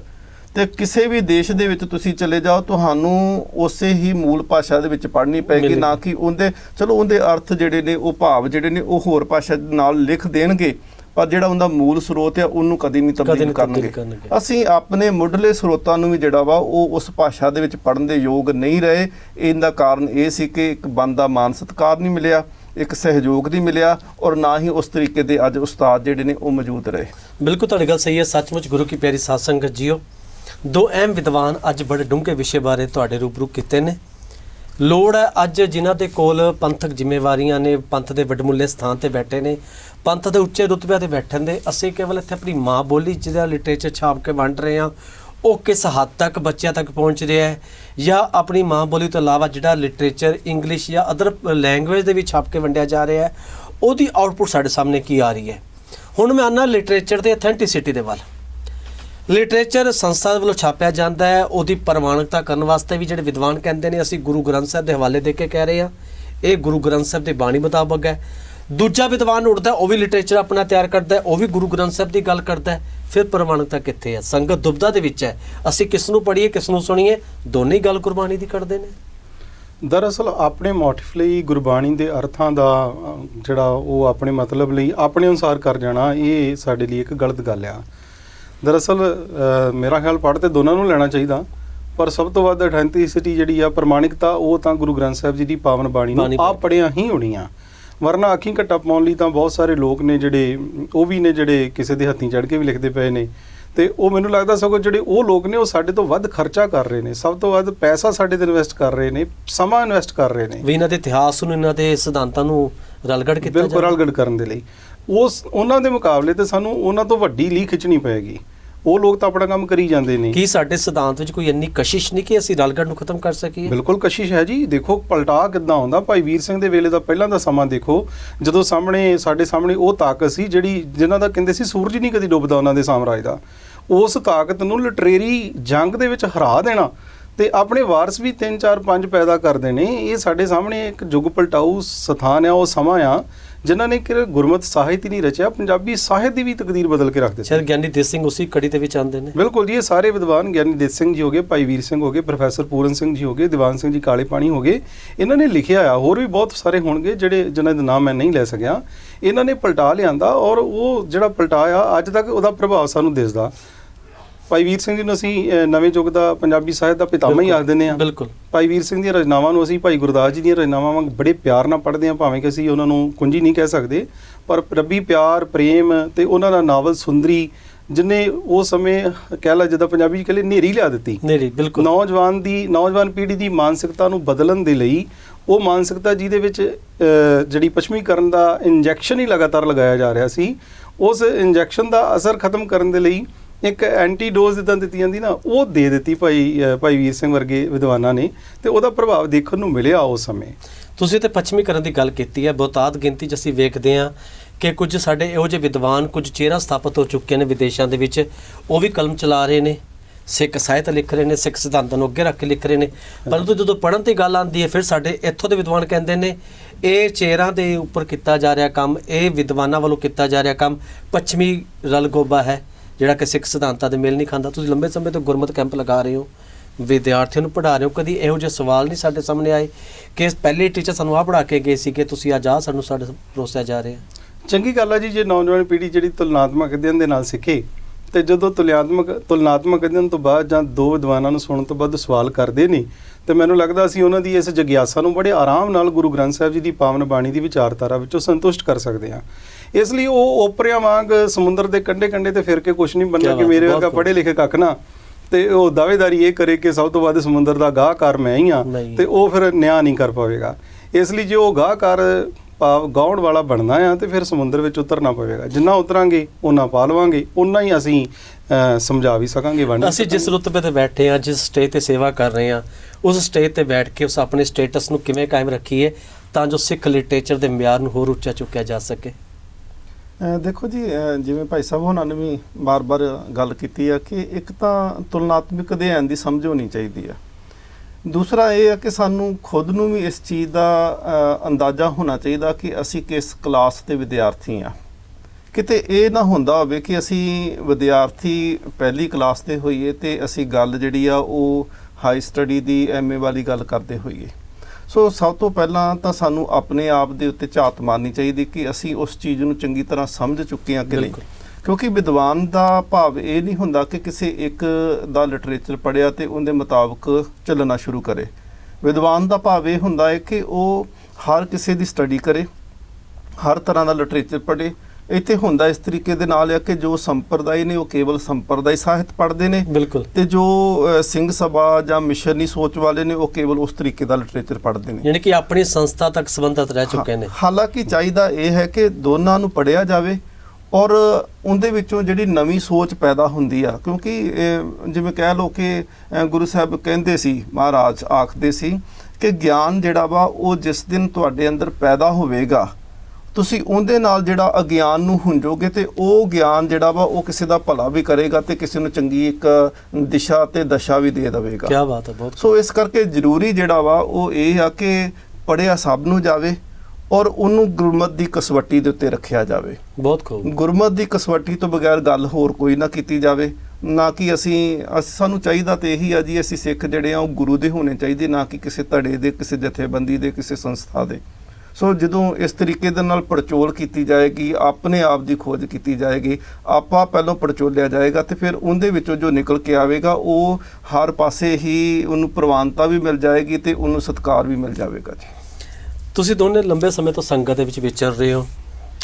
ਤੇ ਕਿਸੇ ਵੀ ਦੇਸ਼ ਦੇ ਵਿੱਚ ਤੁਸੀਂ ਚਲੇ ਜਾਓ ਤੁਹਾਨੂੰ ਉਸੇ ਹੀ ਮੂਲ ਭਾਸ਼ਾ ਦੇ ਵਿੱਚ ਪੜ੍ਹਨੀ ਮਿਲੇਗੀ। ਨਾ ਕਿ ਉਹਦੇ ਚਲੋ ਉਹਦੇ ਅਰਥ ਜਿਹੜੇ ਨੇ ਉਹ ਭਾਵ ਜਿਹੜੇ ਨੇ ਉਹ ਹੋਰ ਭਾਸ਼ਾ ਨਾਲ ਲਿਖ ਦੇਣਗੇ ਪਰ ਜਿਹੜਾ ਉਹਦਾ ਮੂਲ ਸਰੋਤ ਆ ਉਹਨੂੰ ਕਦੀ ਨਹੀਂ ਤਬਦੀਲ ਕਰਨਗੇ। ਅਸੀਂ ਆਪਣੇ ਮੁੱਢਲੇ ਸਰੋਤਾਂ ਨੂੰ ਵੀ ਜਿਹੜਾ ਵਾ ਉਹ ਉਸ ਭਾਸ਼ਾ ਦੇ ਵਿੱਚ ਪੜਨ ਦੇ ਯੋਗ ਨਹੀਂ ਰਹੇ ਇਹਦਾ ਕਾਰਨ ਇਹ ਸੀ ਕਿ ਇੱਕ ਬੰਦਾ ਮਾਨ ਸਤਿਕਾਰ ਨਹੀਂ ਮਿਲਿਆ ਇੱਕ ਸਹਿਯੋਗ ਨਹੀਂ ਮਿਲਿਆ ਔਰ ਨਾ ਹੀ ਉਸ ਤਰੀਕੇ ਦੇ ਅੱਜ ਉਸਤਾਦ ਜਿਹੜੇ ਨੇ ਉਹ ਮੌਜੂਦ ਰਹੇ ਬਿਲਕੁਲ ਤੁਹਾਡੀ ਗੱਲ ਸਹੀ ਹੈ ਸੱਚਮੁੱਚ ਗੁਰੂ ਕੀ ਪਿਆਰੀ ਸਾਧ ਸੰਗਤ ਜੀਓ ਦੋ ਅਹਿਮ ਵਿਦਵਾਨ ਅੱਜ ਬੜੇ ਡੂੰਘੇ ਵਿਸ਼ੇ ਬਾਰੇ ਤੁਹਾਡੇ ਰੂਬਰੂ ਕੀਤੇ ਨੇ। ਲੋੜ ਹੈ ਅੱਜ ਜਿਨ੍ਹਾਂ ਦੇ ਕੋਲ ਪੰਥਕ ਜ਼ਿੰਮੇਵਾਰੀਆਂ ਨੇ, ਪੰਥ ਦੇ ਵੱਡਮੁੱਲੇ ਸਥਾਨ ਤੇ ਬੈਠੇ ਨੇ, ਪੰਥ ਦੇ ਉੱਚੇ ਰੁਤਬਿਆਂ ਤੇ ਬੈਠਣ ਦੇ। ਅਸੀਂ ਕੇਵਲ ਇੱਥੇ ਆਪਣੀ ਮਾਂ ਬੋਲੀ, ਜਿਹਦਾ ਲਿਟਰੇਚਰ ਛਾਪ ਕੇ ਵੰਡ ਰਹੇ ਹਾਂ, ਉਹ ਕਿਸ ਹੱਦ ਤੱਕ ਬੱਚਿਆਂ ਤੱਕ ਪਹੁੰਚ ਰਿਹਾ ਹੈ? ਜਾਂ ਆਪਣੀ ਮਾਂ ਬੋਲੀ ਤੋਂ ਇਲਾਵਾ ਜਿਹੜਾ ਲਿਟਰੇਚਰ ਇੰਗਲਿਸ਼ ਜਾਂ ਅਦਰ ਲੈਂਗੁਏਜ ਦੇ ਵਿੱਚ ਛਾਪ ਕੇ ਵੰਡਿਆ ਜਾ ਰਿਹਾ ਹੈ, ਉਹਦੀ ਆਉਟਪੁੱਟ ਸਾਡੇ ਸਾਹਮਣੇ ਕੀ ਆ ਰਹੀ ਹੈ? ਹੁਣ ਮੈਂ ਆਨਾ ਲਿਟਰੇਚਰ ਦੇ ਅਥੈਂਟਿਸਿਟੀ ਦੇ ਵੱਲ। ਲਿਟਰੇਚਰ ਸੰਸਥਾ ਵੱਲੋਂ ਛਾਪਿਆ ਜਾਂਦਾ ਹੈ। ਉਹਦੀ ਪ੍ਰਮਾਣਿਕਤਾ ਕਰਨ ਵਾਸਤੇ ਵੀ ਜਿਹੜੇ ਵਿਦਵਾਨ ਕਹਿੰਦੇ ਨੇ, ਅਸੀਂ ਗੁਰੂ ਗ੍ਰੰਥ ਸਾਹਿਬ ਦੇ ਹਵਾਲੇ ਦੇ ਕੇ ਕਹਿ ਰਹੇ ਹਾਂ। ਇਹ ਗੁਰੂ ਗ੍ਰੰਥ ਸਾਹਿਬ ਦੀ ਬਾਣੀ ਮੁਤਾਬਕ ਹੈ। ਦੂਜਾ ਵਿਦਵਾਨ ਉੱਠਦਾ, ਉਹ ਵੀ ਲਿਟਰੇਚਰ ਆਪਣਾ ਤਿਆਰ ਕਰਦਾ ਉਹ ਵੀ ਗੁਰੂ ਗ੍ਰੰਥ ਸਾਹਿਬ ਦੀ ਗੱਲ ਕਰਦਾ ਫਿਰ ਪ੍ਰਮਾਣਿਕਤਾ ਕਿੱਥੇ ਹੈ? ਸੰਗਤ ਦੁਬਦਾ ਦੇ ਵਿੱਚ ਹੈ। ਅਸੀਂ ਕਿਸ ਨੂੰ ਪੜ੍ਹੀਏ, ਕਿਸ ਨੂੰ ਸੁਣੀਏ, ਦੋਨੇ ਹੀ ਗੱਲ ਗੁਰਬਾਣੀ ਦੀ ਕਰਦੇ ਨੇ। ਦਰਅਸਲ ਆਪਣੇ ਮੋਟਿਵ ਲਈ, ਗੁਰਬਾਣੀ ਦੇ ਅਰਥਾਂ ਦਾ ਜਿਹੜਾ ਉਹ ਆਪਣੇ ਮਤਲਬ ਲਈ ਆਪਣੇ ਅਨੁਸਾਰ ਕਰ ਜਾਣਾ, ਇਹ ਸਾਡੇ ਲਈ ਇੱਕ ਗਲਤ ਗੱਲ ਆ। ਦਰਅਸਲ ਮੇਰਾ ਖਿਆਲ ਪੜ੍ਹ ਤੇ ਦੋਨਾਂ ਨੂੰ ਲੈਣਾ ਚਾਹੀਦਾ। ਪਰ ਸਭ ਤੋਂ ਵੱਧ ਅਥੈਂਟਿਸਿਟੀ ਜਿਹੜੀ ਆ ਪ੍ਰਮਾਣਿਕਤਾ ਉਹ ਤਾਂ ਗੁਰੂ ਗ੍ਰੰਥ ਸਾਹਿਬ ਜੀ ਦੀ ਪਾਵਨ ਬਾਣੀ ਨੂੰ ਆਪ ਪੜ੍ਹਿਆ ਹੀ ਹੋਣੀ ਆ ਵਰਨਾ ਅੱਖੀਂ ਘੱਟਾ ਪਾਉਣ ਲਈ ਤਾਂ ਬਹੁਤ ਸਾਰੇ ਲੋਕ ਨੇ ਜਿਹੜੇ ਉਹ ਵੀ ਨੇ ਜਿਹੜੇ ਕਿਸੇ ਦੇ ਹੱਥੀਂ ਚੜ੍ਹ ਕੇ ਵੀ ਲਿਖਦੇ ਪਏ ਨੇ। ਤੇ ਉਹ ਮੈਨੂੰ ਲੱਗਦਾ ਸਗੋਂ ਜਿਹੜੇ ਉਹ ਲੋਕ ਨੇ ਉਹ ਸਾਡੇ ਤੋਂ ਵੱਧ ਖਰਚਾ ਕਰ ਰਹੇ ਨੇ। ਸਭ ਤੋਂ ਵੱਧ ਪੈਸਾ ਸਾਡੇ ਤੇ ਇਨਵੈਸਟ ਕਰ ਰਹੇ ਨੇ ਸਮਾਂ ਇਨਵੈਸਟ ਕਰ ਰਹੇ ਨੇ। ਵੀ ਇਹਨਾਂ ਦੇ ਇਤਿਹਾਸ ਨੂੰ ਇਹਨਾਂ ਦੇ ਸਿਧਾਂਤਾਂ ਨੂੰ ਰਲਗੜ ਕੀਤਾ ਬਿਲਕੁਲ ਜਾਵੇ। ਰਲਗੜ ਕਰਨ ਦੇ ਲਈ। ਉਸ ਉਹਨਾਂ ਦੇ ਮੁਕਾਬਲੇ ਤੇ ਸਾਨੂੰ ਉਹਨਾਂ ਤੋਂ ਵੱਡੀ ਲੀ ਖਿੱਚਣੀ ਪਏਗੀ। ਉਹ ਲੋਕ ਤਾਂ ਆਪਣਾ ਕੰਮ ਕਰੀ ਜਾਂਦੇ ਨੇ। ਕੀ ਸਾਡੇ ਸਿਧਾਂਤ ਵਿੱਚ ਕੋਈ ਇੰਨੀ ਕਸ਼ਿਸ਼ ਨਹੀਂ ਕਿ ਅਸੀਂ ਰਲਗੜ ਨੂੰ ਖਤਮ ਕਰ ਸਕੀਏ? ਬਿਲਕੁਲ ਕਸ਼ਿਸ਼ ਹੈ ਜੀ। ਦੇਖੋ ਪਲਟਾ ਕਿੱਦਾਂ ਆਉਂਦਾ ਭਾਈ ਵੀਰ ਸਿੰਘ ਦੇ ਵੇਲੇ ਦਾ ਪਹਿਲਾਂ ਦਾ ਸਮਾਂ ਦੇਖੋ। ਜਦੋਂ ਸਾਹਮਣੇ ਸਾਡੇ ਸਾਹਮਣੇ ਉਹ ਤਾਕਤ ਸੀ ਜਿਹੜੀ ਜਿਨ੍ਹਾਂ ਦਾ ਕਹਿੰਦੇ ਸੀ ਸੂਰਜ ਨਹੀਂ ਕਦੀ ਡੁੱਬਦਾ ਉਹਨਾਂ ਦੇ ਸਾਮਰਾਜ ਦਾ। ਉਸ ਤਾਕਤ ਨੂੰ ਲਿਟਰੇਰੀ ਜੰਗ ਦੇ ਵਿੱਚ ਹਰਾ ਦੇਣਾ ਤੇ ਆਪਣੇ ਵਾਰਸ ਵੀ 3 4 5 ਪੈਦਾ ਕਰਦੇ ਨੇ। ਇਹ ਸਾਡੇ ਸਾਹਮਣੇ ਇੱਕ ਯੁੱਗ ਪਲਟਾਊ ਸਥਾਨ ਆ ਉਹ ਸਮਾਂ ਆ। ਜਿਨ੍ਹਾਂ ਨੇ ਕਿ ਗੁਰਮਤ ਸਾਹਿਤ ਹੀ ਨਹੀਂ ਰਚਿਆ ਪੰਜਾਬੀ ਸਾਹਿਤ ਦੀ ਵੀ ਤਕਦੀਰ ਬਦਲ ਕੇ ਰੱਖ ਦਿੱਤੀ। ਸ਼ਾਇਦ ਗਿਆਨੀ ਦੇ ਸਿੰਘ ਉਸੇ ਕੜੀ ਦੇ ਵਿੱਚ ਆਉਂਦੇ ਨੇ। ਬਿਲਕੁਲ ਜੀ ਇਹ ਸਾਰੇ ਵਿਦਵਾਨ ਗਿਆਨੀ ਦੇਤ ਸਿੰਘ ਜੀ ਹੋਗੇ ਭਾਈ ਵੀਰ ਸਿੰਘ ਹੋਗੇ ਪ੍ਰੋਫੈਸਰ ਪੂਰਨ ਸਿੰਘ ਜੀ ਹੋਗੇ ਦੀਵਾਨ ਸਿੰਘ ਜੀ ਕਾਲੇ ਪਾਣੀ ਹੋਗੇ ਇਹਨਾਂ ਨੇ ਲਿਖਿਆ ਆ ਹੋਰ ਵੀ ਬਹੁਤ ਸਾਰੇ ਹੋਣਗੇ ਜਿਹੜੇ ਜਿਨ੍ਹਾਂ ਦੇ ਨਾਮ ਮੈਂ ਨਹੀਂ ਲੈ ਸਕਿਆ। ਇਹਨਾਂ ਨੇ ਪਲਟਾ ਲਿਆਂਦਾ ਔਰ ਉਹ ਜਿਹੜਾ ਪਲਟਾ ਆ ਅੱਜ ਤੱਕ ਉਹਦਾ ਪ੍ਰਭਾਵ ਸਾਨੂੰ ਦਿਸਦਾ। ਭਾਈ ਵੀਰ ਸਿੰਘ ਜੀ ਨੂੰ ਅਸੀਂ ਅਹ, ਨਵੇਂ ਯੁੱਗ ਦਾ ਪੰਜਾਬੀ ਸਾਹਿਤ ਦਾ ਪਿਤਾਮਾ ਹੀ ਆਖ ਦਿੰਦੇ ਆ ਬਿਲਕੁਲ। ਭਾਈ ਵੀਰ ਸਿੰਘ ਦੀਆਂ ਰਚਨਾਵਾਂ ਨੂੰ ਅਸੀਂ ਭਾਈ ਗੁਰਦਾਸ ਜੀ ਦੀਆਂ ਰਚਨਾਵਾਂ ਵਾਂਗ ਬੜੇ ਪਿਆਰ ਨਾਲ ਪੜ੍ਹਦੇ ਹਾਂ ਭਾਵੇਂ ਕਿ ਅਸੀਂ ਉਹਨਾਂ ਨੂੰ ਕੁੰਜੀ ਨਹੀਂ ਕਹਿ ਸਕਦੇ। ਪਰ ਰੱਬੀ ਪਿਆਰ ਪ੍ਰੇਮ ਤੇ ਉਹਨਾਂ ਦਾ ਨਾਵਲ ਸੁੰਦਰੀ ਜਿਨੇ ਉਹ ਸਮੇਂ ਕਹਿ ਲਾ ਜਿੱਦਾਂ ਪੰਜਾਬੀ ਚ ਕਹਿੰਦੇ ਨੇਰੀ ਲਿਆ ਦਿੱਤੀ। ਨਹੀਂ ਬਿਲਕੁਲ। ਨੌਜਵਾਨ ਦੀ ਨੌਜਵਾਨ ਪੀੜ੍ਹੀ ਦੀ ਮਾਨਸਿਕਤਾ ਨੂੰ ਬਦਲਣ ਦੇ ਲਈ ਉਹ ਮਾਨਸਿਕਤਾ ਜਿਹਦੇ ਵਿੱਚ ਅਹ, ਜਿਹੜੀ ਪੱਛਮੀਕਰਨ ਦਾ ਇੰਜੈਕਸ਼ਨ ਹੀ ਲਗਾਤਾਰ ਲਗਾਇਆ ਜਾ ਰਿਹਾ ਸੀ ਉਸ ਇੰਜੈਕਸ਼ਨ ਦਾ ਅਸਰ ਖਤਮ ਕਰਨ ਦੇ ਲਈ ਇੱਕ ਐਂਟੀ ਡੋਜ਼ ਜਿੱਦਾਂ ਦਿੱਤੀ ਜਾਂਦੀ ਨਾ, ਉਹ ਦੇ ਦਿੱਤੀ ਭਾਈ ਭਾਈ ਵੀਰ ਸਿੰਘ ਵਰਗੇ ਵਿਦਵਾਨਾਂ ਨੇ ਤੇ ਉਹਦਾ ਪ੍ਰਭਾਵ ਦੇਖਣ ਨੂੰ ਮਿਲਿਆ ਉਸ ਸਮੇਂ। ਤੁਸੀਂ ਤੇ ਪੱਛਮੀਕਰਨ ਦੀ ਗੱਲ ਕੀਤੀ ਹੈ, ਬਹੁਤਾਤ ਗਿਣਤੀ 'ਚ ਅਸੀਂ ਵੇਖਦੇ ਹਾਂ ਕਿ ਕੁਝ ਸਾਡੇ ਇਹੋ ਜਿਹੇ ਵਿਦਵਾਨ ਕੁਝ ਚਿਹਰਾ ਸਥਾਪਿਤ ਹੋ ਚੁੱਕੇ ਨੇ ਵਿਦੇਸ਼ਾਂ ਦੇ ਵਿੱਚ। ਉਹ ਵੀ ਕਲਮ ਚਲਾ ਰਹੇ ਨੇ, ਸਿੱਖ ਸਾਹਿਤ ਲਿਖ ਰਹੇ ਨੇ, ਸਿੱਖ ਸਿਧਾਂਤਾਂ ਨੂੰ ਅੱਗੇ ਰੱਖ ਕੇ ਲਿਖ ਰਹੇ ਨੇ। ਪਰੰਤੂ ਜਦੋਂ ਪੜ੍ਹਨ ਦੀ ਗੱਲ ਆਉਂਦੀ ਹੈ, ਫਿਰ ਸਾਡੇ ਇੱਥੋਂ ਦੇ ਵਿਦਵਾਨ ਕਹਿੰਦੇ ਨੇ, ਇਹ ਚਿਹਰਾ ਦੇ ਉੱਪਰ ਕੀਤਾ ਜਾ ਰਿਹਾ ਕੰਮ, ਇਹ ਵਿਦਵਾਨਾਂ ਵੱਲੋਂ ਕੀਤਾ ਜਾ ਰਿਹਾ ਕੰਮ, ਪੱਛਮੀ ਰਲਗੋਬਾ ਹੈ। ਜਿਹੜਾ ਕਿ ਸਿੱਖ ਸਿਧਾਂਤਾਂ ਦੇ ਮੇਲ ਨਹੀਂ ਖਾਂਦਾ, ਤੁਸੀਂ ਲੰਬੇ ਸਮੇਂ ਤੋਂ ਗੁਰਮਤ ਕੈਂਪ ਲਗਾ ਰਹੇ ਹੋ, ਵਿਦਿਆਰਥੀਆਂ ਨੂੰ ਪੜ੍ਹਾ ਰਹੇ ਹੋ, ਕਦੀ ਇਹੋ ਜਿਹੇ ਸਵਾਲ ਨਹੀਂ ਸਾਡੇ ਸਾਹਮਣੇ ਆਏ ਕਿ ਪਹਿਲੇ ਟੀਚਰ ਸਾਨੂੰ ਆਹ ਪੜ੍ਹਾ ਕੇ ਗਏ ਸੀ ਕਿ ਤੁਸੀਂ ਅੱਜ ਆਹ ਸਾਨੂੰ ਸਾਡੇ ਪਰੋਸਿਆ ਜਾ ਰਿਹਾ। ਚੰਗੀ ਗੱਲ ਆ ਜੀ, ਜੇ ਨੌਜਵਾਨ ਪੀੜ੍ਹੀ ਜਿਹੜੀ ਤੁਲਨਾਤਮਕ ਅਧਿਐਨ ਦੇ ਨਾਲ ਸਿੱਖੇ ਤੇ ਜਦੋਂ ਤੁਲਨਾਤਮਕ ਤੁਲਨਾਤਮਕ ਅਧਿਐਨ ਤੋਂ ਬਾਅਦ ਜਾਂ ਦੋ ਵਿਦਵਾਨਾਂ ਨੂੰ ਸੁਣਨ ਤੋਂ ਬਾਅਦ ਸਵਾਲ ਕਰਦੇ ਨੇ ਤੇ ਮੈਨੂੰ ਲੱਗਦਾ ਅਸੀਂ ਉਹਨਾਂ ਦੀ ਇਸ ਜਗਿਆਸਾ ਨੂੰ ਬੜੇ ਆਰਾਮ ਨਾਲ ਗੁਰੂ ਗ੍ਰੰਥ ਸਾਹਿਬ ਜੀ ਦੀ ਪਾਵਨ ਬਾਣੀ ਦੀ ਵਿਚਾਰਧਾਰਾ ਵਿੱਚੋਂ ਸੰਤੁਸ਼ਟ ਕਰ ਸਕਦੇ ਹਾਂ ਇਸ ਲਈ ਉਹ ਓਪਰਿਆਂ ਵਾਂਗ ਸਮੁੰਦਰ ਦੇ ਕੰਢੇ ਕੰਢੇ ਤੇ ਫਿਰ ਕੇ ਕੁਝ ਨਹੀਂ ਬਣਨਾ ਕਿ ਮੇਰੇ ਵਰਗਾ। ਪੜ੍ਹੇ ਲਿਖੇ ਕੱਖ ਨਾ ਤੇ ਉਹ ਦਾਅਵੇਦਾਰੀ ਇਹ ਕਰੇ ਕਿ ਸਭ ਤੋਂ ਵੱਧ ਸਮੁੰਦਰ ਦਾ ਗਾਹਕਾਰ ਮੈਂ ਹੀ ਆ ਨਹੀਂ। ਤੇ ਉਹ ਫਿਰ ਨਿਆਂ ਨਹੀਂ ਕਰ ਪਾਵੇਗਾ ਇਸ ਲਈ ਜੇ ਉਹ ਗਾਹਕਾਰ ਭਾਵ ਗਾਉਣ ਵਾਲਾ ਬਣਨਾ ਆ ਤੇ ਫਿਰ ਸਮੁੰਦਰ ਵਿੱਚ ਉਤਰਨਾ ਪਵੇਗਾ। ਜਿੰਨਾ ਉਤਰਾਂਗੇ ਉਹਨਾਂ ਪਾ ਲਵਾਂਗੇ ਉਨਾ ਹੀ ਅਸੀਂ ਸਮਝਾ ਵੀ ਸਕਾਂਗੇ ਵੰਡ ਅਸੀਂ ਜਿਸ। ਰੁਤਬੇ ਤੇ ਬੈਠੇ ਹਾਂ ਜਿਸ ਸਟੇਜ ਤੇ ਸੇਵਾ ਕਰ ਰਹੇ ਹਾਂ ਉਸ ਸਟੇਜ ਤੇ ਬੈਠ ਕੇ ਉਸ ਆਪਣੇ ਸਟੇਟਸ ਨੂੰ ਕਿਵੇਂ ਕਾਇਮ ਰੱਖੀਏ ਤਾਂ ਜੋ ਸਿੱਖ ਲਿਟਰੇਚਰ ਦੇ ਮਿਆਰ ਨੂੰ ਹੋਰ ਉੱਚਾ ਚੁੱਕਿਆ ਜਾ ਸਕੇ। ਦੇਖੋ ਜੀ ਜਿਵੇਂ ਭਾਈ ਸਾਹਿਬ ਉਹਨਾਂ ਨੇ ਵੀ ਬਾਰ-ਬਾਰ ਗੱਲ ਕੀਤੀ ਆ ਕਿ ਇੱਕ ਤਾਂ ਤੁਲਨਾਤਮਕ ਅਧਿਐਨ ਦੀ ਸਮਝ ਹੋਣੀ ਚਾਹੀਦੀ ਆ। ਦੂਸਰਾ ਇਹ ਆ ਕਿ ਸਾਨੂੰ ਖੁਦ ਨੂੰ ਵੀ ਇਸ ਚੀਜ਼ ਦਾ ਅੰਦਾਜ਼ਾ ਹੋਣਾ ਚਾਹੀਦਾ ਕਿ ਅਸੀਂ ਕਿਸ ਕਲਾਸ ਦੇ ਵਿਦਿਆਰਥੀ ਆ ਕਿਤੇ ਇਹ ਨਾ ਹੁੰਦਾ ਹੋਵੇ ਕਿ ਅਸੀਂ ਵਿਦਿਆਰਥੀ ਪਹਿਲੀ ਕਲਾਸ 'ਤੇ ਹੋਈਏ ਤੇ ਅਸੀਂ ਗੱਲ ਜਿਹੜੀ ਆ ਉਹ ਹਾਈ ਸਟੱਡੀ ਦੀ ਐਮਏ ਵਾਲੀ ਗੱਲ ਕਰਦੇ ਹੋਈਏ। ਸੋ ਸਭ ਤੋਂ ਪਹਿਲਾਂ ਤਾਂ ਸਾਨੂੰ ਆਪਣੇ ਆਪ ਦੇ ਉੱਤੇ ਝਾਤ ਮਾਰਨੀ ਚਾਹੀਦੀ ਕਿ ਅਸੀਂ ਉਸ ਚੀਜ਼ ਨੂੰ ਚੰਗੀ ਤਰ੍ਹਾਂ ਸਮਝ ਚੁੱਕੇ ਹਾਂ ਕਿ ਨਹੀਂ। ਕਿਉਂਕਿ ਵਿਦਵਾਨ ਦਾ ਭਾਵ ਇਹ ਨਹੀਂ ਹੁੰਦਾ ਕਿ ਕਿਸੇ ਇੱਕ ਦਾ ਲਿਟਰੇਚਰ ਪੜਿਆ ਤੇ ਉਹਦੇ ਮੁਤਾਬਕ ਚੱਲਣਾ ਸ਼ੁਰੂ ਕਰੇ। ਵਿਦਵਾਨ ਦਾ ਭਾਵ ਇਹ ਹੁੰਦਾ ਹੈ ਕਿ ਉਹ ਹਰ ਕਿਸੇ ਦੀ ਸਟੱਡੀ ਕਰੇ ਹਰ ਤਰ੍ਹਾਂ ਦਾ ਲਿਟਰੇਚਰ ਪੜ੍ਹੇ। ਇੱਥੇ ਹੁੰਦਾ ਇਸ ਤਰੀਕੇ ਦੇ ਨਾਲ ਹੈ ਕਿ ਜੋ ਸੰਪਰਦਾਇ ਨੇ ਉਹ ਕੇਵਲ ਸੰਪਰਦਾਇ ਸਾਹਿਤ ਪੜ੍ਹਦੇ ਨੇ ਬਿਲਕੁਲ। ਤੇ ਜੋ ਸਿੰਘ ਸਭਾ ਜਾਂ ਮਿਸ਼ਨਰੀ ਸੋਚ ਵਾਲੇ ਨੇ ਉਹ ਕੇਵਲ ਉਸ ਤਰੀਕੇ ਦਾ ਲਿਟਰੇਚਰ ਪੜ੍ਹਦੇ ਨੇ। ਯਾਨੀ ਕਿ ਆਪਣੀ ਸੰਸਥਾ ਤੱਕ ਸੰਬੰਧਿਤ ਰਹਿ ਚੁੱਕੇ ਨੇ। ਹਾਲਾਂਕਿ ਚਾਹੀਦਾ ਇਹ ਹੈ ਕਿ ਦੋਨਾਂ ਨੂੰ ਪੜਿਆ ਜਾਵੇ ਔਰ ਉਹਦੇ ਵਿੱਚੋਂ ਜਿਹੜੀ ਨਵੀਂ ਸੋਚ ਪੈਦਾ ਹੁੰਦੀ ਆ ਕਿਉਂਕਿ ਜਿਵੇਂ ਕਹਿ ਲਓ ਕਿ ਗੁਰੂ ਸਾਹਿਬ ਕਹਿੰਦੇ ਸੀ ਮਹਾਰਾਜ ਆਖਦੇ ਸੀ ਕਿ ਗਿਆਨ ਜਿਹੜਾ ਵਾ ਉਹ ਜਿਸ ਦਿਨ ਤੁਹਾਡੇ ਅੰਦਰ ਪੈਦਾ ਹੋਵੇਗਾ ਤੁਸੀਂ ਉਹਦੇ ਨਾਲ ਜਿਹੜਾ ਅਗਿਆਨ ਨੂੰ ਹੁੰਜੋਗੇ ਤੇ ਉਹ ਗਿਆਨ ਜਿਹੜਾ ਵਾ ਉਹ ਕਿਸੇ ਦਾ ਭਲਾ ਵੀ ਕਰੇਗਾ ਤੇ ਕਿਸੇ ਨੂੰ ਚੰਗੀ ਇੱਕ ਦਿਸ਼ਾ ਤੇ ਦਸ਼ਾ ਵੀ ਦੇ ਦੇਵੇਗਾ। ਕੀ ਬਾਤ ਹੈ ਬਹੁਤ ਸੋ ਇਸ ਕਰਕੇ ਜ਼ਰੂਰੀ ਜਿਹੜਾ ਵਾ ਉਹ ਇਹ ਆ ਕਿ ਪੜਿਆ ਸਭ ਨੂੰ ਜਾਵੇ ਔਰ ਉਹਨੂੰ ਗੁਰਮਤ ਦੀ ਕਸਵੱਟੀ ਦੇ ਉੱਤੇ ਰੱਖਿਆ ਜਾਵੇ। ਬਹੁਤ ਖੂਬ। ਗੁਰਮਤ ਦੀ ਕਸਵੱਟੀ ਤੋਂ ਬਗੈਰ ਗੱਲ ਹੋਰ ਕੋਈ ਨਾ ਕੀਤੀ ਜਾਵੇ। ਨਾ ਕਿ ਅਸੀਂ ਸਾਨੂੰ ਚਾਹੀਦਾ ਤੇ ਇਹੀ ਆ ਜੀ ਅਸੀਂ ਸਿੱਖ ਜਿਹੜੇ ਆ ਉਹ ਗੁਰੂ ਦੇ ਹੋਣੇ ਚਾਹੀਦੇ ਨਾ ਕਿ ਕਿਸੇ ਧੜੇ ਦੇ ਕਿਸੇ ਜਥੇਬੰਦੀ ਦੇ ਕਿਸੇ ਸੰਸਥਾ ਦੇ। ਸੋ ਜਦੋਂ ਇਸ ਤਰੀਕੇ ਦੇ ਨਾਲ ਪੜਚੋਲ ਕੀਤੀ ਜਾਏਗੀ ਆਪਣੇ ਆਪ ਦੀ ਖੋਜ ਕੀਤੀ ਜਾਏਗੀ ਆਪਾ ਪਹਿਲਾਂ ਪੜਚੋਲਿਆ ਜਾਏਗਾ ਤੇ ਫਿਰ ਉਹਦੇ ਵਿੱਚੋਂ ਜੋ ਨਿਕਲ ਕੇ ਆਵੇਗਾ ਉਹ ਹਰ ਪਾਸੇ ਹੀ ਉਹਨੂੰ ਪ੍ਰਵਾਨਤਾ ਵੀ ਮਿਲ ਜਾਏਗੀ ਤੇ ਉਹਨੂੰ ਸਤਿਕਾਰ ਵੀ ਮਿਲ ਜਾਵੇਗਾ ਜੀ। ਤੁਸੀਂ ਦੋਨੇ ਲੰਬੇ ਸਮੇਂ ਤੋਂ ਸੰਗਤ ਦੇ ਵਿੱਚ ਵਿਚਰ ਰਹੇ ਹੋ।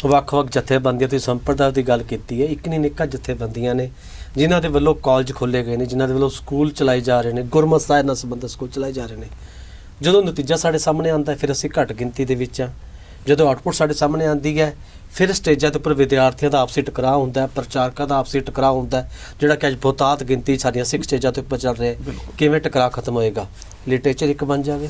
ਵੱਖ-ਵੱਖ ਜਥੇਬੰਦੀਆਂ ਤੁਸੀਂ ਸੰਪਰਦਾ ਦੀ ਗੱਲ ਕੀਤੀ ਹੈ। ਇੱਕ ਨਹੀਂ ਨਿੱਕਾ ਜਥੇਬੰਦੀਆਂ ਨੇ ਜਿਨ੍ਹਾਂ ਦੇ ਵੱਲੋਂ ਕਾਲਜ ਖੋਲੇ ਗਏ ਨੇ ਜਿਨ੍ਹਾਂ ਦੇ ਵੱਲੋਂ ਸਕੂਲ ਚਲਾਏ ਜਾ ਰਹੇ ਨੇ ਗੁਰਮਤਿ ਸਾਹਿਤ ਨਾਲ ਸੰਬੰਧਿਤ ਸਕੂਲ ਚਲਾਏ ਜਾ ਰਹੇ ਨੇ। ਜਦੋਂ ਨਤੀਜਾ ਸਾਡੇ ਸਾਹਮਣੇ ਆਉਂਦਾ ਹੈ ਫਿਰ ਅਸੀਂ ਘੱਟ ਗਿਣਤੀ ਦੇ ਵਿੱਚ ਆ ਜਦੋਂ ਆਉਟਪੁੱਟ ਸਾਡੇ ਸਾਹਮਣੇ ਆਉਂਦੀ ਹੈ ਫਿਰ ਸਟੇਜਾਂ ਦੇ ਉੱਪਰ ਵਿਦਿਆਰਥੀਆਂ ਦਾ ਆਪਸੀ ਟਕਰਾਅ ਹੁੰਦਾ ਹੈ ਪ੍ਰਚਾਰਕਾਂ ਦਾ ਆਪਸੀ ਟਕਰਾਅ ਹੁੰਦਾ ਹੈ ਜਿਹੜਾ ਕਿ ਅੱਜ ਬਹੁਤਾਤ ਗਿਣਤੀ ਸਾਡੀਆਂ ਸਿੱਖ ਸਟੇਜਾਂ ਤੇ ਉੱਪਰ ਚੱਲ ਰਿਹਾ ਹੈ। ਕਿਵੇਂ ਟਕਰਾਅ ਖਤਮ ਹੋਏਗਾ? ਲਿਟਰੇਚਰ ਇੱਕ ਬਣ ਜਾਵੇ।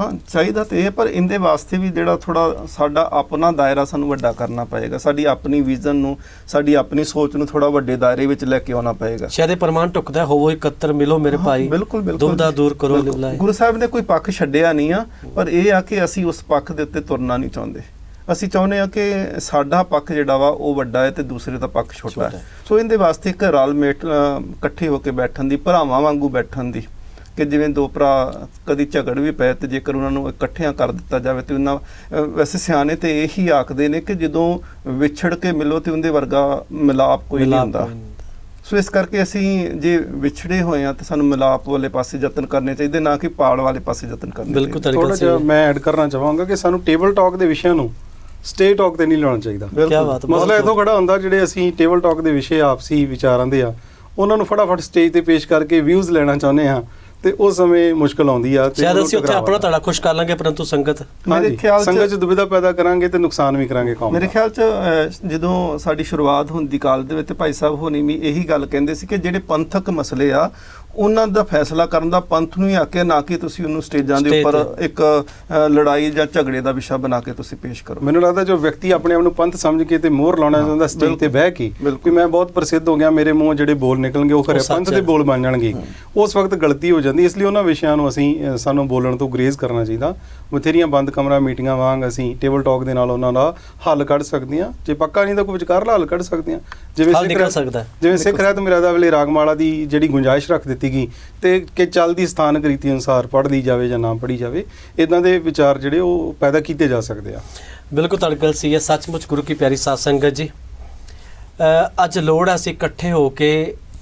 ਹਾਂ ਚਾਹੀਦਾ ਤੇ ਇਹ ਪਰ ਇਹਦੇ ਵਾਸਤੇ ਵੀ ਜਿਹੜਾ ਥੋੜਾ ਸਾਡਾ ਆਪਣਾ ਦਾਇਰਾ ਸਾਨੂੰ ਵੱਡਾ ਕਰਨਾ ਪਏਗਾ। ਸਾਡੀ ਆਪਣੀ ਵਿਜ਼ਨ ਨੂੰ ਸਾਡੀ ਆਪਣੀ ਸੋਚ ਨੂੰ ਥੋੜਾ ਵੱਡੇ ਦਾਇਰੇ ਵਿੱਚ ਲੈ ਕੇ ਆਉਣਾ ਪਏਗਾ। ਸ਼ਾਇਦ ਇਹ ਪ੍ਰਮਾਣ ਟੁਕਦਾ ਹੋਵੋ ਇਕੱਤਰ ਮਿਲੋ ਮੇਰੇ ਭਾਈ। ਬਿਲਕੁਲ ਬਿਲਕੁਲ। ਦੁਬਦਾ ਦੂਰ ਕਰੋ। ਲਿਵਲਾਏ ਗੁਰੂ ਸਾਹਿਬ ਨੇ ਕੋਈ ਪੱਖ ਛੱਡਿਆ ਨਹੀਂ ਆ ਪਰ ਇਹ ਆ ਕਿ ਅਸੀਂ ਉਸ ਪੱਖ ਦੇ ਉੱਤੇ ਤੁਰਨਾ ਨਹੀਂ ਚਾਹੁੰਦੇ। ਅਸੀਂ ਚਾਹੁੰਦੇ ਆ ਕਿ ਸਾਡਾ ਪੱਖ ਜਿਹੜਾ ਵਾ ਉਹ ਵੱਡਾ ਹੈ ਤੇ ਦੂਸਰੇ ਦਾ ਪੱਖ ਛੋਟਾ ਹੈ। ਸੋ ਇਹਦੇ ਵਾਸਤੇ ਇੱਕ ਰਲ ਮੇਟ ਇਕੱਠੇ ਹੋ ਕੇ ਬੈਠਣ ਦੀ ਭਰਾਵਾਂ ਵਾਂਗੂ ਬੈਠਣ ਦੀ ਕਿ ਜਿਵੇਂ ਦੋ ਭਰਾ ਕਦੀ ਝਗੜ ਵੀ ਪਏ ਤੇ ਜੇਕਰ ਉਹਨਾਂ ਨੂੰ ਇਕੱਠਿਆਂ ਕਰ ਦਿੱਤਾ ਜਾਵੇ ਤੇ ਉਹਨਾਂ ਵੈਸੇ ਸਿਆਣੇ ਤੇ ਇਹੀ ਆਖਦੇ ਨੇ ਕਿ ਜਦੋਂ ਵਿਛੜ ਕੇ ਮਿਲੋ ਤੇ ਉਹਦੇ ਵਰਗਾ ਮਿਲਾਪ ਕੋਈ ਨਹੀਂ ਹੁੰਦਾ। ਸੋ ਇਸ ਕਰਕੇ ਅਸੀਂ ਜੇ ਵਿਛੜੇ ਹੋਏ ਆ ਤੇ ਸਾਨੂੰ ਮਿਲਾਪ ਵਾਲੇ ਪਾਸੇ ਯਤਨ ਕਰਨੇ ਚਾਹੀਦੇ ਨਾ ਕਿ ਪਾੜ ਵਾਲੇ ਪਾਸੇ ਯਤਨ ਕਰਨੇ ਬਿਲਕੁਲ ਥੋੜਾ ਜਿਹਾ। ਮੈਂ ਐਡ ਕਰਨਾ ਚਾਹਾਂਗਾ ਕਿ ਸਾਨੂੰ ਟੇਬਲ ਟਾਕ ਦੇ ਵਿਸ਼ਿਆਂ ਨੂੰ ਸਟੇ ਟਾਕ ਤੇ ਨਹੀਂ ਲਾਉਣਾ ਚਾਹੀਦਾ ਬਿਲਕੁਲ। ਬਾਤ ਮਸਲਾ। ਇਥੋਂ ਖੜਾ ਹੁੰਦਾ ਜਿਹੜੇ ਅਸੀਂ ਟੇਬਲ ਟਾਕ ਦੇ ਵਿਸ਼ੇ ਆਪਸੀ ਵਿਚਾਰਾਂ ਦੇ ਆ ਉਹਨਾਂ ਨੂੰ ਫਟਾਫਟ ਸਟੇਜ ਤੇ ਪੇਸ਼ ਕਰਕੇ ਵਿਊਜ਼ ਲੈਣਾ ਚਾਹੁੰਦੇ ਆ ਤੇ ਉਸ ਸਮੇਂ ਮੁਸ਼ਕਲ ਆਉਂਦੀ ਆ ਤੇ ਸ਼ਾਇਦ ਅਸੀਂ ਉੱਥੇ ਆਪਣਾ। ਧੜਾ ਖੁਸ਼ ਕਰ ਲਾਂਗੇ ਪਰੰਤੂ ਸੰਗਤ ਮੇਰੇ ਖਿਆਲ 'ਚ- ਸੰਗਤ ਚ ਦੁਬਿਧਾ ਪੈਦਾ ਕਰਾਂਗੇ ਤੇ ਨੁਕਸਾਨ ਵੀ ਕਰਾਂਗੇ ਕੌਮ ਮੇਰੇ। ਖਿਆਲ ਚ ਜਦੋਂ ਸਾਡੀ ਸ਼ੁਰੂਆਤ ਹੁੰਦੀ ਕਾਲ ਦੇ ਵਿੱਚ ਭਾਈ ਸਾਹਿਬ ਹੋਣੀ ਵੀ ਇਹੀ ਗੱਲ ਕਹਿੰਦੇ ਸੀ ਕਿ ਜਿਹੜੇ ਪੰਥਕ ਮਸਲੇ ਆ ਉਹਨਾਂ ਦਾ ਫੈਸਲਾ ਕਰਨ ਦਾ ਪੰਥ ਨੂੰ ਹੀ ਆਕੇ ਨਾ ਕਿ ਤੁਸੀਂ ਉਹਨੂੰ ਸਟੇਜਾਂ ਦੇ ਉੱਪਰ ਇੱਕ ਲੜਾਈ ਜਾਂ ਝਗੜੇ ਦਾ ਵਿਸ਼ਾ ਬਣਾ ਕੇ ਤੁਸੀਂ ਪੇਸ਼ ਕਰੋ। ਮੈਨੂੰ ਲੱਗਦਾ ਜੋ ਵਿਅਕਤੀ ਆਪਣੇ ਆਪ ਨੂੰ ਪੰਥ ਸਮਝ ਕੇ ਤੇ ਮੋਹਰ ਲਾਉਣਾ ਚਾਹੁੰਦਾ ਸਟੇਜ ਤੇ ਬਹਿ ਕੇ। ਕਿ ਮੈਂ ਬਹੁਤ ਪ੍ਰਸਿੱਧ ਹੋ ਗਿਆ ਮੇਰੇ ਮੂੰਹੋਂ ਜਿਹੜੇ ਬੋਲ ਨਿਕਲਣਗੇ ਉਹ ਖਰੇ ਪੰਥ ਦੇ। ਬੋਲ ਬਣ ਜਾਣਗੇ। ਉਸ ਵਕਤ ਗਲਤੀ ਹੋ ਜਾਂਦੀ ਇਸ ਲਈ ਉਹਨਾਂ ਵਿਸ਼ਿਆਂ ਨੂੰ ਅਸੀਂ ਸਾਨੂੰ ਬੋਲਣ ਤੋਂ ਗਰੇਜ਼ ਕਰਨਾ ਚਾਹੀਦਾ। ਬਥੇਰੀਆਂ ਬੰਦ ਕਮਰਾ ਮੀਟਿੰਗਾਂ ਵਾਂਗ ਅਸੀਂ ਟੇਬਲ ਟਾਕ ਦੇ ਨਾਲ ਉਹਨਾਂ ਦਾ ਹੱਲ ਕੱਢ ਸਕਦੇ ਹਾਂ ਜੇ ਪੱਕਾ ਨਹੀਂ ਤਾਂ ਕੋਈ ਵਿਚਾਰਲਾ ਹੱਲ ਕੱਢ ਸਕਦੇ ਹਾਂ। ਜਿਵੇਂ ਸਿੱਖ। ਜਿਵੇਂ ਸਿੱਖ ਰਹਿਤ ਮਿਰਾਦਾ ਵੇਲੇ ਰਾਗਮਾਲਾ ਦੀ ਜਿਹੜੀ ਗੁੰਜਾਇਸ਼ ਰੱਖ ਦਿੱਤੀ ਗਈ ਤੇ ਕਿ ਚੱਲਦੀ ਸਥਾਨਕ ਰੀਤੀ ਅਨੁਸਾਰ ਪੜ੍ਹਦੀ ਜਾਵੇ ਜਾਂ ਨਾ ਪੜ੍ਹੀ ਜਾਵੇ ਇਦਾਂ ਦੇ ਵਿਚਾਰ ਜਿਹੜੇ ਉਹ ਪੈਦਾ ਕੀਤੇ ਜਾ ਸਕਦੇ ਆ। ਬਿਲਕੁਲ, ਤੁਹਾਡੀ ਗੱਲ ਸਹੀ ਸੱਚਮੁੱਚ ਗੁਰੂ ਕੀ ਪਿਆਰੀ ਸਾਧ ਸੰਗਤ ਜੀ। ਅੱਜ ਲੋੜ ਹੈ ਅਸੀਂ ਇਕੱਠੇ ਹੋ ਕੇ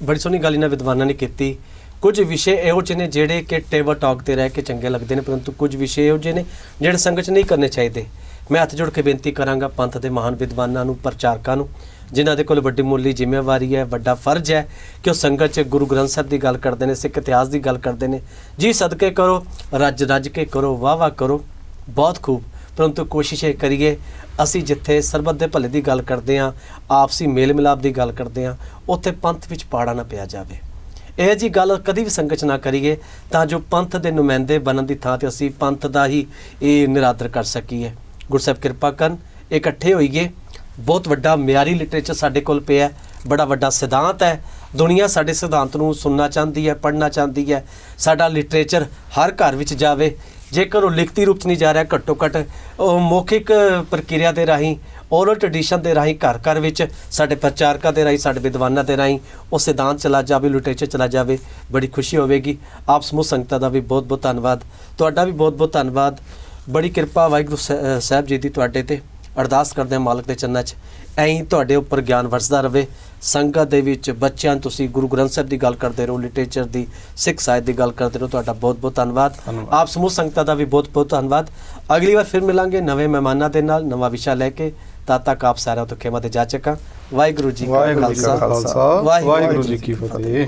ਬੜੀ ਸੋਹਣੀ ਗੱਲ ਇਹਨਾਂ ਵਿਦਵਾਨਾਂ ਨੇ ਕੀਤੀ। ਕੁਝ ਵਿਸ਼ੇ ਇਹੋ ਜਿਹੇ ਨੇ ਜਿਹੜੇ ਕਿ ਟੇਬਲ ਟਾਕ ਤੇ ਰਹਿ ਕੇ ਚੰਗੇ ਲੱਗਦੇ ਨੇ, ਪਰੰਤੂ ਕੁਝ ਵਿਸ਼ੇ ਇਹੋ ਜਿਹੇ ਨੇ ਜਿਹੜੇ ਸੰਗਤ 'ਚ ਨਹੀਂ ਕਰਨੇ ਚਾਹੀਦੇ। ਮੈਂ ਹੱਥ ਜੋੜ ਕੇ ਬੇਨਤੀ ਕਰਾਂਗਾ ਪੰਥ ਦੇ ਮਹਾਨ ਵਿਦਵਾਨਾਂ ਨੂੰ, ਪ੍ਰਚਾਰਕਾਂ ਨੂੰ ਜਿਨ੍ਹਾਂ ਦੇ ਕੋਲ ਵੱਡੀ ਮੁੱਲੀ ਜ਼ਿੰਮੇਵਾਰੀ ਹੈ, ਵੱਡਾ ਫਰਜ਼ ਹੈ ਕਿ ਉਹ ਸੰਗਤ 'ਚ ਗੁਰੂ ਗ੍ਰੰਥ ਸਾਹਿਬ ਦੀ ਗੱਲ ਕਰਦੇ ਨੇ, ਸਿੱਖ ਇਤਿਹਾਸ ਦੀ ਗੱਲ ਕਰਦੇ ਨੇ। ਜੀ, ਸਦਕੇ ਕਰੋ, ਰੱਜ ਰੱਜ ਕੇ ਕਰੋ, ਵਾਹ ਵਾਹ ਕਰੋ। ਬਹੁਤ ਖੂਬ। ਪਰੰਤੂ ਕੋਸ਼ਿਸ਼ ਇਹ ਕਰੀਏ, ਅਸੀਂ ਜਿੱਥੇ ਸਰਬੱਤ ਦੇ ਭਲੇ ਦੀ ਗੱਲ ਕਰਦੇ ਹਾਂ, ਆਪਸੀ ਮੇਲ ਮਿਲਾਪ ਦੀ ਗੱਲ ਕਰਦੇ ਹਾਂ, ਉੱਥੇ ਪੰਥ ਵਿੱਚ ਪਾੜਾ ਨਾ ਪਿਆ ਜਾਵੇ। ਇਹ ਜੀ ਗੱਲ ਕਦੀ ਵੀ ਸੰਗਤ 'ਚ ਨਾ ਕਰੀਏ, ਤਾਂ ਜੋ ਪੰਥ ਦੇ ਨੁਮਾਇੰਦੇ ਬਣਨ ਦੀ ਥਾਂ ਤੇ ਅਸੀਂ ਪੰਥ ਦਾ ਹੀ ਇਹ ਨਿਰਾਦਰ ਕਰ ਸਕੀਏ। ਗੁਰਸਾਹਿਬ ਕਿਰਪਾ ਕਰਨ, ਇਕੱਠੇ ਹੋਈਏ। ਬਹੁਤ ਵੱਡਾ ਮਿਆਰੀ ਲਿਟਰੇਚਰ ਸਾਡੇ ਕੋਲ ਪਿਆ ਬੜਾ ਵੱਡਾ ਸਿਧਾਂਤ ਹੈ। ਦੁਨੀਆ ਸਾਡੇ ਸਿਧਾਂਤ ਨੂੰ ਸੁਣਨਾ ਚਾਹੁੰਦੀ ਹੈ, ਪੜ੍ਹਨਾ ਚਾਹੁੰਦੀ ਹੈ। ਸਾਡਾ ਲਿਟਰੇਚਰ ਹਰ ਘਰ ਵਿੱਚ ਜਾਵੇ, ਜੇਕਰ ਉਹ ਲਿਖਤੀ ਰੂਪ ਚ ਨਹੀਂ ਜਾ ਰਿਹਾ ਘੱਟੋ ਘੱਟ ਉਹ ਮੌਖਿਕ ਪ੍ਰਕਿਰਿਆ ਦੇ ਰਾਹੀਂ ਔਰਲ ਟ੍ਰੈਡੀਸ਼ਨ ਦੇ ਰਾਹੀਂ, ਘਰ ਘਰ ਵਿੱਚ, ਸਾਡੇ ਪ੍ਰਚਾਰਕਾਂ ਦੇ ਰਾਹੀਂ, ਸਾਡੇ ਵਿਦਵਾਨਾਂ ਦੇ ਰਾਹੀਂ ਉਹ ਸਿਧਾਂਤ ਚਲਾ ਜਾਵੇ ਲਿਟਰੇਚਰ ਚਲਾ ਜਾਵੇ, ਬੜੀ ਖੁਸ਼ੀ ਹੋਵੇਗੀ। ਆਪ ਸਮੂਹ ਸੰਗਤਾਂ ਦਾ ਵੀ ਬਹੁਤ ਬਹੁਤ ਧੰਨਵਾਦ। ਤੁਹਾਡਾ ਵੀ ਬਹੁਤ ਬਹੁਤ ਧੰਨਵਾਦ। ਬੜੀ ਕਿਰਪਾ ਵਾਹਿਗੁਰੂ ਸਾ- ਸਾਹਿਬ ਜੀ ਦੀ ਤੁਹਾਡੇ ਤੇ। ਅਰਦਾਸ ਕਰਦੇ ਹਾਂ ਮਾਲਕ ਦੇ ਚਰਨਾਂ 'ਚ। ਐਂ ਤੁਹਾਡੇ ਉੱਪਰ ਗਿਆਨ ਵਰਸਦਾ ਰਵੇ। ਸੰਗਤ ਦੇ ਵਿੱਚ ਬੱਚਿਆਂ ਤੁਸੀਂ ਗੁਰੂ ਗ੍ਰੰਥ ਸਾਹਿਬ ਦੀ ਗੱਲ ਕਰਦੇ ਰਹੋ ਲਿਟਰੇਚਰ ਦੀ ਸਿੱਖ ਸਾਹਿਤ ਦੀ ਗੱਲ ਕਰਦੇ ਰਹੋ ਤੁਹਾਡਾ ਬਹੁਤ ਬਹੁਤ ਧੰਨਵਾਦ। ਆਪ ਸਮੂਹ ਸੰਗਤਾਂ ਦਾ ਵੀ ਬਹੁਤ ਬਹੁਤ ਧੰਨਵਾਦ। ਅਗਲੀ ਵਾਰ ਫਿਰ ਮਿਲਾਂਗੇ ਨਵੇਂ ਮਹਿਮਾਨਾਂ ਦੇ ਨਾਲ ਨਵਾਂ ਵਿਸ਼ਾ ਲੈ ਕੇ। ਤਦ ਤੱਕ ਆਪ ਸਾਰਿਆਂ ਤੋਂ ਖਿਮਾ ਤੇ ਜੀ ਕਾ ਵਾਹਿਗੁਰੂ ਜੀ ਕਾ ਖਾਲਸਾ। ਵਾਹਿਗੁਰੂ ਜੀ ਕੀ ਫਤਿਹ।